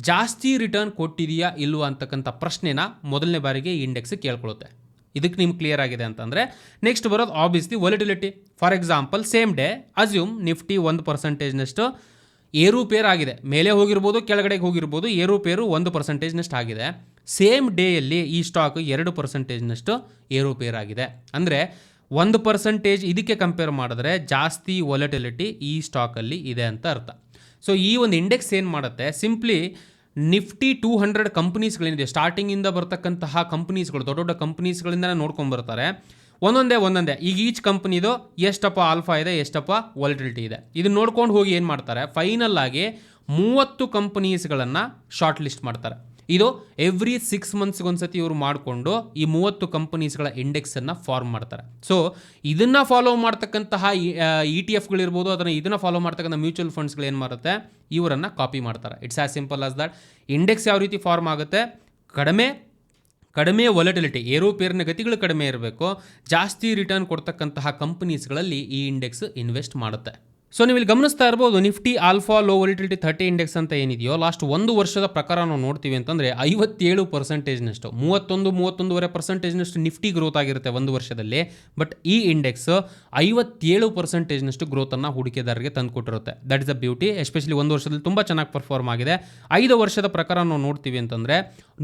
ಜಾಸ್ತಿ ರಿಟರ್ನ್ ಕೊಟ್ಟಿದೆಯಾ ಇಲ್ವಾ ಅಂತಕ್ಕಂಥ ಪ್ರಶ್ನೆನ ಮೊದಲನೇ ಬಾರಿಗೆ ಇಂಡೆಕ್ಸ್ ಕೇಳ್ಕೊಳ್ಳುತ್ತೆ ಇದಕ್ಕೆ ನಿಮ್ಗೆ ಕ್ಲಿಯರ್ ಆಗಿದೆ ಅಂತಂದರೆ ನೆಕ್ಸ್ಟ್ ಬರೋದು obviously volatility for example same day assume Nifty ಒಂದು ಪರ್ಸೆಂಟೇಜ್ನಷ್ಟು ಏರುಪೇರು ಆಗಿದೆ. ಮೇಲೆ ಹೋಗಿರ್ಬೋದು, ಕೆಳಗಡೆಗೆ ಹೋಗಿರ್ಬೋದು ಏರುಪೇರು ಒಂದು ಪರ್ಸೆಂಟೇಜ್ನಷ್ಟು ಆಗಿದೆ. ಸೇಮ್ ಡೇಯಲ್ಲಿ ಈ ಸ್ಟಾಕ್ ಎರಡು ಪರ್ಸೆಂಟೇಜ್ನಷ್ಟು ಏರುಪೇರು ಆಗಿದೆ. ಅಂದರೆ ಒಂದು ಪರ್ಸೆಂಟೇಜ್ ಇದಕ್ಕೆ ಕಂಪೇರ್ ಮಾಡಿದ್ರೆ ಜಾಸ್ತಿ ವೊಲಟಿಲಿಟಿ ಈ ಸ್ಟಾಕಲ್ಲಿ ಇದೆ ಅಂತ ಅರ್ಥ. ಸೊ ಈ ಒಂದು ಇಂಡೆಕ್ಸ್ ಏನು ಮಾಡುತ್ತೆ? ಸಿಂಪ್ಲಿ ನಿಫ್ಟಿ ಟೂ ಹಂಡ್ರೆಡ್ ಕಂಪ್ನೀಸ್ಗಳೇನಿದೆ ಸ್ಟಾರ್ಟಿಂಗಿಂದ ಬರ್ತಕ್ಕಂತಹ ಕಂಪ್ನೀಸ್ಗಳು, ದೊಡ್ಡ ದೊಡ್ಡ ಕಂಪ್ನೀಸ್ಗಳಿಂದ ನೋಡ್ಕೊಂಡ್ಬರ್ತಾರೆ ಒಂದೊಂದೇ ಒಂದೊಂದೇ. ಈಗ ಈಚ್ ಕಂಪ್ನಿದು ಎಷ್ಟಪ್ಪ ಆಲ್ಫಾ ಇದೆ, ಎಷ್ಟಪ್ಪ ವಾಲಿಟಿಲಿಟಿ ಇದೆ. ಇದನ್ನ ನೋಡ್ಕೊಂಡು ಹೋಗಿ ಏನು ಮಾಡ್ತಾರೆ? ಫೈನಲ್ ಆಗಿ ಮೂವತ್ತು ಕಂಪನೀಸ್ಗಳನ್ನು ಶಾರ್ಟ್ ಲಿಸ್ಟ್ ಮಾಡ್ತಾರೆ. ಇದು ಎವ್ರಿ ಸಿಕ್ಸ್ ಮಂತ್ಸ್ಗೆ ಒಂದ್ಸತಿ ಇವರು ಮಾಡಿಕೊಂಡು ಈ ಮೂವತ್ತು ಕಂಪನೀಸ್ಗಳ ಇಂಡೆಕ್ಸನ್ನು ಫಾರ್ಮ್ ಮಾಡ್ತಾರೆ. ಸೊ ಇದನ್ನು ಫಾಲೋ ಮಾಡ್ತಕ್ಕಂತಹ ಇ ಟಿ ಎಫ್ಗಳಿರ್ಬೋದು ಅದನ್ನು ಇದನ್ನು ಫಾಲೋ ಮಾಡ್ತಕ್ಕಂಥ ಮ್ಯೂಚುವಲ್ ಫಂಡ್ಸ್ಗಳು ಏನು ಮಾಡುತ್ತೆ ಇವರನ್ನು ಕಾಪಿ ಮಾಡ್ತಾರೆ. It's as simple as that index ಯಾವ ರೀತಿ ಫಾರ್ಮ್ ಆಗುತ್ತೆ? ಕಡಿಮೆ ಕಡಿಮೆ ವೊಲಟಿಲಿಟಿ ಏರೋಪೇರಿನ ಗತಿಗಳು ಕಡಿಮೆ ಇರಬೇಕು. ಜಾಸ್ತಿ ರಿಟರ್ನ್ ಕೊಡ್ತಕ್ಕಂತಹ ಕಂಪನೀಸ್ಗಳಲ್ಲಿ ಈ ಇಂಡೆಕ್ಸ್ ಇನ್ವೆಸ್ಟ್ ಮಾಡುತ್ತೆ. ಸೊ ನೀವು ಇಲ್ಲಿ ಗಮನಿಸ್ತಾ ಇರ್ಬೋದು Nifty alpha low volatility thirty index ಅಂತ ಏನಿದೆಯೋ ಲಾಸ್ಟ್ ಒಂದು ವರ್ಷದ ಪ್ರಕಾರ ನಾವು ನೋಡ್ತೀವಿ ಅಂತಂದರೆ ಐವತ್ತೇಳು ಪರ್ಸೆಂಟೇಜ್ನಷ್ಟು ಮೂವತ್ತೊಂದು, ಮೂವತ್ತೊಂದುವರೆ ಪರ್ಸೆಂಟೇಜ್ನಷ್ಟು ನಿಫ್ಟಿ ಗ್ರೋತ್ ಆಗಿರುತ್ತೆ ಒಂದು ವರ್ಷದಲ್ಲಿ. ಬಟ್ ಈ ಇಂಡೆಕ್ಸ್ ಐವತ್ತೇಳು ಪರ್ಸೆಂಟೇಜ್ನಷ್ಟು ಗ್ರೋತನ್ನು ಹೂಡಿಕೆದಾರರಿಗೆ ತಂದುಕೊಟ್ಟಿರುತ್ತೆ. That is a beauty especially ಒಂದು ವರ್ಷದಲ್ಲಿ ತುಂಬ ಚೆನ್ನಾಗಿ ಪರ್ಫಾರ್ಮ್ ಆಗಿದೆ. ಐದು ವರ್ಷದ ಪ್ರಕಾರ ನಾವು ನೋಡ್ತೀವಿ ಅಂತಂದರೆ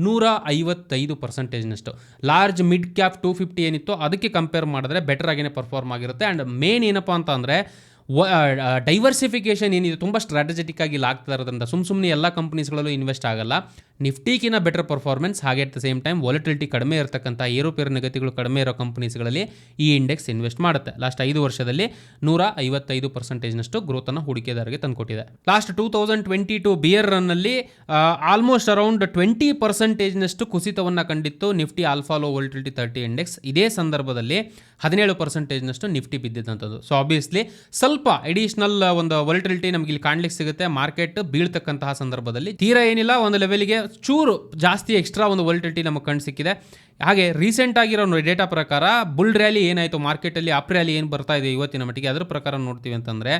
ನೂರ ಐವತ್ತೈದು ಪರ್ಸೆಂಟೇಜ್ನಷ್ಟು large mid cap two fifty ಏನಿತ್ತು, ಅದಕ್ಕೆ ಕಂಪೇರ್ ಮಾಡಿದ್ರೆ ಬೆಟರ್ ಆಗಿನೇ ಪರ್ಫಾರ್ಮ್ ಆಗಿರುತ್ತೆ. ಆ್ಯಂಡ್ ಮೇನ್ ಏನಪ್ಪ ಅಂತ ಅಂದರೆ ಡೈವರ್ಸಿಫಿಕೇಷನ್ ಏನಿದೆ ತುಂಬ ಸ್ಟ್ರಾಟಜಿಟಿಕ್ ಆಗಿ ಲಾಗ್ತಾ ಇರೋದ್ರಿಂದ ಸುಮ್ಮ ಸುಮ್ಮನೆ ಎಲ್ಲ ಕಂಪ್ನೀಸ್ಗಳಲ್ಲೂ ಇನ್ವೆಸ್ಟ್ ಆಗಲ್ಲ. ನಿಫ್ಟಿಗಿನ ಬೆಟರ್ ಪರ್ಫಾರ್ಮೆನ್ಸ್ ಹಾಗೆ at the same time volatility ಕಡಿಮೆ ಇರತಕ್ಕಂಥ ಏರುಪೇರು ಗತಿಗಳು ಕಡಿಮೆ ಇರೋ ಕಂಪನೀಸ್ಗಳಲ್ಲಿ ಈ ಇಂಡೆಕ್ಸ್ ಇನ್ವೆಸ್ಟ್ ಮಾಡುತ್ತೆ. ಲಾಸ್ಟ್ ಐದು ವರ್ಷದಲ್ಲಿ ನೂರ ಐವತ್ತೈದು ಪರ್ಸೆಂಟೇಜ್ನಷ್ಟು ಗ್ರೋತನ್ನು ಹೂಡಿಕೆದಾರರಿಗೆ ತಂದುಕೊಟ್ಟಿದೆ. Last two thousand twenty two bear ರನ್ನಲ್ಲಿ almost around twenty ಪರ್ಸೆಂಟೇಜ್ನಷ್ಟು ಕುಸಿತವನ್ನು ಕಂಡಿತ್ತು Nifty alpha low volatility thirty index ಇದೇ ಸಂದರ್ಭದಲ್ಲಿ ಹದಿನೇಳು ಪರ್ಸೆಂಟೇಜ್ನಷ್ಟು ನಿಫ್ಟಿ ಬಿದ್ದಿದ್ದಂಥದ್ದು. ಸೊ ಆಬ್ವಿಯಸ್ಲಿ ಸ್ವಲ್ಪ ಅಡಿಷನಲ್ ಒಂದು ವಾಲಿಟಿಲಿಟಿ ನಮಗೆ ಇಲ್ಲಿ ಕಾಣ್ಲಿಕ್ಕೆ ಸಿಗುತ್ತೆ. ಮಾರ್ಕೆಟ್ ಬೀಳ್ತಕ್ಕಂತಹ ಸಂದರ್ಭದಲ್ಲಿ. ತೀರಾ ಏನಿಲ್ಲ, ಒಂದು ಲೆವೆಲ್ಗೆ ಚೂರು ಜಾಸ್ತಿ ಎಕ್ಸ್ಟ್ರಾ ಒಂದು ವೊಲಿಟಿಲಿಟಿ ನಮಗೆ ಕಂಡು ಸಿಕ್ಕಿದೆ. ಹಾಗೆ ರೀಸೆಂಟ್ ಆಗಿರೋ ಡೇಟಾ ಪ್ರಕಾರ ಬುಲ್ ರ್ಯಾಲಿ ಏನಾಯಿತು ಮಾರ್ಕೆಟಲ್ಲಿ ಅಪ್ ರ್ಯಾಲಿ ಏನು ಬರ್ತಾ ಇದೆ ಇವತ್ತಿನ ಮಟ್ಟಿಗೆ, ಅದರ ಪ್ರಕಾರ ನೋಡ್ತೀವಿ ಅಂತಂದರೆ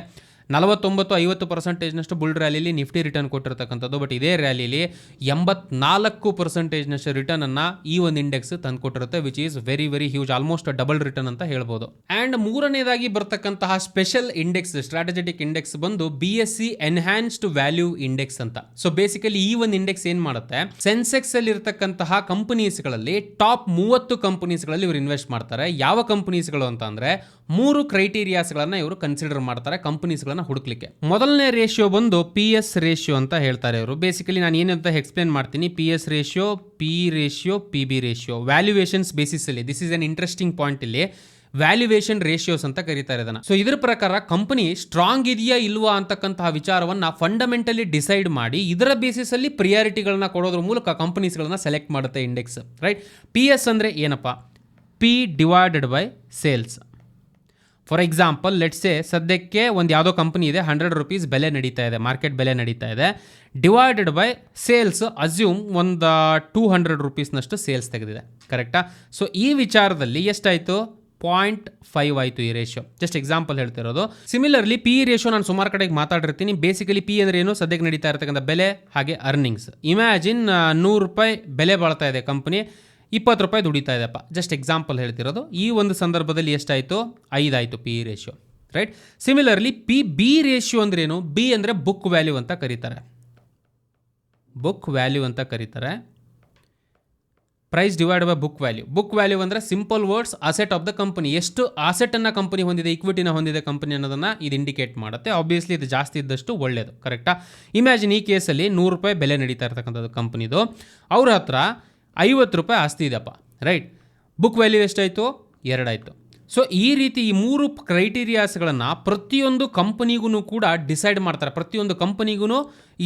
ನಲವತ್ತೊಂಬತ್ತು ಐವತ್ತು ಪರ್ಸೆಂಟೇಜ್ನಷ್ಟು ಬುಲ್ ರ್ಯಾಲಿಲಿ ನಿಫ್ಟಿ ರಿಟರ್ನ್ ಕೊಟ್ಟಿರ್ತಕ್ಕಂಥದ್ದು. ಬಟ್ ಇದೇ ರ್ಯಾಲಿಲಿ ಎಂಬತ್ನಾಲ್ಕು ಪರ್ಸೆಂಟೇಜ್ನಷ್ಟು ರಿಟರ್ನನ್ನು ಈ ಒಂದು index ತಂದುಕೊಟ್ಟಿರುತ್ತೆ which is very very huge almost double return ಅಂತ ಹೇಳ್ಬೋದು. ಆ್ಯಂಡ್ ಮೂರನೇದಾಗಿ ಬರ್ತಕ್ಕಂತಹ ಸ್ಪೆಷಲ್ ಇಂಡೆಕ್ಸ್ ಸ್ಟ್ರಾಟಜಿಟಿಕ್ ಇಂಡೆಕ್ಸ್ ಬಂದು B S C enhanced value index ಅಂತ. ಸೊ ಬೇಸಿಕಲಿ ಈ ಒಂದು ಇಂಡೆಕ್ಸ್ ಏನು ಮಾಡುತ್ತೆ? ಸೆನ್ಸೆಕ್ಸ್ ಅಲ್ಲಿ ಇರತಕ್ಕಂತಹ ಕಂಪನೀಸ್ಗಳಲ್ಲಿ ಟಾಪ್ ಮೂವತ್ತು ಕಂಪನೀಸ್ಗಳಲ್ಲಿ ಇವರು ಇನ್ವೆಸ್ಟ್ ಮಾಡ್ತಾರೆ. ಯಾವ ಕಂಪನೀಸ್ಗಳು ಅಂತ ಅಂದ್ರೆ ಮೂರು ಕ್ರೈಟೀರಿಯಾಸ್ಗಳನ್ನು ಇವರು ಕನ್ಸಿಡರ್ ಮಾಡ್ತಾರೆ ಕಂಪನೀಸ್ಗಳನ್ನು ಹುಡುಕ್ಲಿಕ್ಕೆ. ಮೊದಲನೇ ರೇಷಿಯೋ ಬಂದು ಪಿ ಎಸ್ ರೇಷಿಯೋ ಅಂತ ಹೇಳ್ತಾರೆ ಇವರು. ಬೇಸಿಕಲಿ ನಾನು ಏನಂತ ಎಕ್ಸ್ಪ್ಲೇನ್ ಮಾಡ್ತೀನಿ. P S ratio P ratio P B ratio valuations ಬೇಸಿಸಲ್ಲಿ this is an interesting point ಇಲ್ಲಿ. ವ್ಯಾಲ್ಯೂಯೇಷನ್ ರೇಷಿಯೋಸ್ ಅಂತ ಕರೀತಾರೆ ಇದನ್ನು. ಸೊ ಇದ್ರ ಪ್ರಕಾರ ಕಂಪನಿ ಸ್ಟ್ರಾಂಗ್ ಇದೆಯಾ ಇಲ್ವಾ ಅಂತಕ್ಕಂತಹ ವಿಚಾರವನ್ನ ಫಂಡಮೆಂಟಲಿ ಡಿಸೈಡ್ ಮಾಡಿ ಇದರ ಬೇಸಿಸ್ ಅಲ್ಲಿ ಪ್ರಿಯಾರಿಟಿಗಳನ್ನ ಕೊಡೋದ್ರ ಮೂಲಕ ಕಂಪನೀಸ್ಗಳನ್ನ ಸೆಲೆಕ್ಟ್ ಮಾಡುತ್ತೆ ಇಂಡೆಕ್ಸ್ ರೈಟ್ ಪಿ ಎಸ್ ಅಂದರೆ ಏನಪ್ಪ? P divided by sales for example let's say ಸದ್ಯಕ್ಕೆ ಒಂದು ಯಾವುದೋ ಕಂಪ್ನಿ ಇದೆ ಹಂಡ್ರೆಡ್ ರುಪೀಸ್ ಬೆಲೆ ನಡೀತಾ ಇದೆ ಮಾರ್ಕೆಟ್ ಬೆಲೆ ನಡೀತಾ ಇದೆ. ಡಿವೈಡೆಡ್ ಬೈ ಸೇಲ್ಸ್ ಅಸ್ಯೂಮ್ ಒಂದು ಟೂ ಹಂಡ್ರೆಡ್ ರುಪೀಸ್ನಷ್ಟು ಸೇಲ್ಸ್ ತೆಗೆದಿದೆ. ಕರೆಕ್ಟಾ ಸೊ ಈ ವಿಚಾರದಲ್ಲಿ ಎಷ್ಟಾಯಿತು? ಪಾಯಿಂಟ್ ಫೈವ್ ಆಯಿತು ಈ ರೇಷಿಯೋ ಜಸ್ಟ್ ಎಕ್ಸಾಂಪಲ್ ಹೇಳ್ತಿರೋದು. ಸಿಮಿಲರ್ಲಿ ಪಿ ರೇಷಿಯೋ ನಾನು ಸುಮಾರು ಕಡೆಗೆ ಮಾತಾಡಿರ್ತೀನಿ. ಬೇಸಿಕಲಿ ಪಿ ಅಂದ್ರೆ ಏನು? ಸದ್ಯಕ್ಕೆ ನಡೀತಾ ಇರತಕ್ಕಂಥ ಬೆಲೆ, ಹಾಗೆ ಅರ್ನಿಂಗ್ಸ್ ಇಮ್ಯಾಜಿನ್ ನೂರು ರೂಪಾಯಿ ಬೆಲೆ ಬಾಳ್ತಾ ಇದೆ ಕಂಪನಿ ಇಪ್ಪತ್ತು ರೂಪಾಯಿ ದುಡಿತಾ ಇದೆಪ್ಪ ಜಸ್ಟ್ ಎಕ್ಸಾಂಪಲ್ ಹೇಳ್ತಿರೋದು. ಈ ಒಂದು ಸಂದರ್ಭದಲ್ಲಿ ಎಷ್ಟಾಯಿತು? ಐದಾಯಿತು P ratio right similarly P B ratio ಅಂದ್ರೇನು? ಬಿ ಅಂದರೆ ಬುಕ್ ವ್ಯಾಲ್ಯೂ ಅಂತ ಕರೀತಾರೆ. ಬುಕ್ ವ್ಯಾಲ್ಯೂ ಅಂತ ಕರೀತಾರೆ. Price divide by book value book value ಅಂದರೆ simple words asset of the company ಎಷ್ಟು ಅಸೆಟನ್ನು ಕಂಪನಿ ಹೊಂದಿದೆ ಇಕ್ವಿಟಿನ ಹೊಂದಿದೆ ಕಂಪನಿ ಅನ್ನೋದನ್ನು ಇದು ಇಂಡಿಕೇಟ್ ಮಾಡುತ್ತೆ. ಆಬ್ವಿಯಸ್ಲಿ ಇದು ಜಾಸ್ತಿ ಇದ್ದಷ್ಟು ಒಳ್ಳೆಯದು ಕರೆಕ್ಟಾ ಇಮ್ಯಾಜಿನ್ ಈ ಕೇಸಲ್ಲಿ ನೂರು ರೂಪಾಯಿ ಬೆಲೆ ನಡೀತಾ ಇರ್ತಕ್ಕಂಥದ್ದು ಕಂಪ್ನಿದು ಅವ್ರ ಹತ್ರ ಐವತ್ತು ರೂಪಾಯಿ ಆಸ್ತಿ ಇದೆಯಪ್ಪ ರೈಟ್ ಬುಕ್ ವ್ಯಾಲ್ಯೂ ಎಷ್ಟಾಯಿತು? ಎರಡಾಯಿತು. ಸೊ ಈ ರೀತಿ ಈ ಮೂರು ಕ್ರೈಟೀರಿಯಾಸ್ಗಳನ್ನು ಪ್ರತಿಯೊಂದು ಕಂಪನಿಗೂ ಕೂಡ ಡಿಸೈಡ್ ಮಾಡ್ತಾರೆ. ಪ್ರತಿಯೊಂದು ಕಂಪನಿಗೂ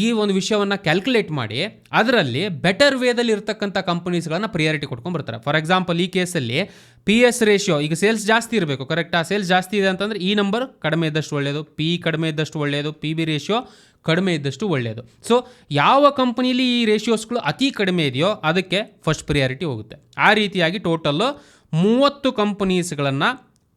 ಈ ಒಂದು ವಿಷಯವನ್ನು ಕ್ಯಾಲ್ಕುಲೇಟ್ ಮಾಡಿ ಅದರಲ್ಲಿ ಬೆಟರ್ ವೇದಲ್ಲಿ ಇರ್ತಕ್ಕಂಥ ಕಂಪನೀಸ್ಗಳನ್ನು ಪ್ರಿಯಾರಿಟಿ ಕೊಟ್ಕೊಂಡು ಬರ್ತಾರೆ. ಫಾರ್ ಎಕ್ಸಾಂಪಲ್ ಈ ಕೇಸಲ್ಲಿ ಪಿ ಎಸ್ ರೇಷಿಯೋ ಈಗ ಸೇಲ್ಸ್ ಜಾಸ್ತಿ ಇರಬೇಕು ಕರೆಕ್ಟಾ ಸೇಲ್ಸ್ ಜಾಸ್ತಿ ಇದೆ ಅಂತಂದ್ರೆ ಈ ನಂಬರ್ ಕಡಿಮೆ ಇದ್ದಷ್ಟು ಒಳ್ಳೆಯದು ಪಿ ಕಡಿಮೆ ಇದ್ದಷ್ಟು ಒಳ್ಳೆಯದು ಪಿ ಬಿ ರೇಷಿಯೋ ಕಡಿಮೆ ಇದ್ದಷ್ಟು ಒಳ್ಳೆಯದು ಸೊ ಯಾವ ಕಂಪ್ನೀಲಿ ಈ ರೇಷಿಯೋಸ್ಗಳು ಅತಿ ಕಡಿಮೆ ಇದೆಯೋ ಅದಕ್ಕೆ ಫಸ್ಟ್ ಪ್ರಿಯಾರಿಟಿ ಹೋಗುತ್ತೆ. ಆ ರೀತಿಯಾಗಿ ಟೋಟಲ್ಲು ಮೂವತ್ತು ಕಂಪನೀಸ್ಗಳನ್ನು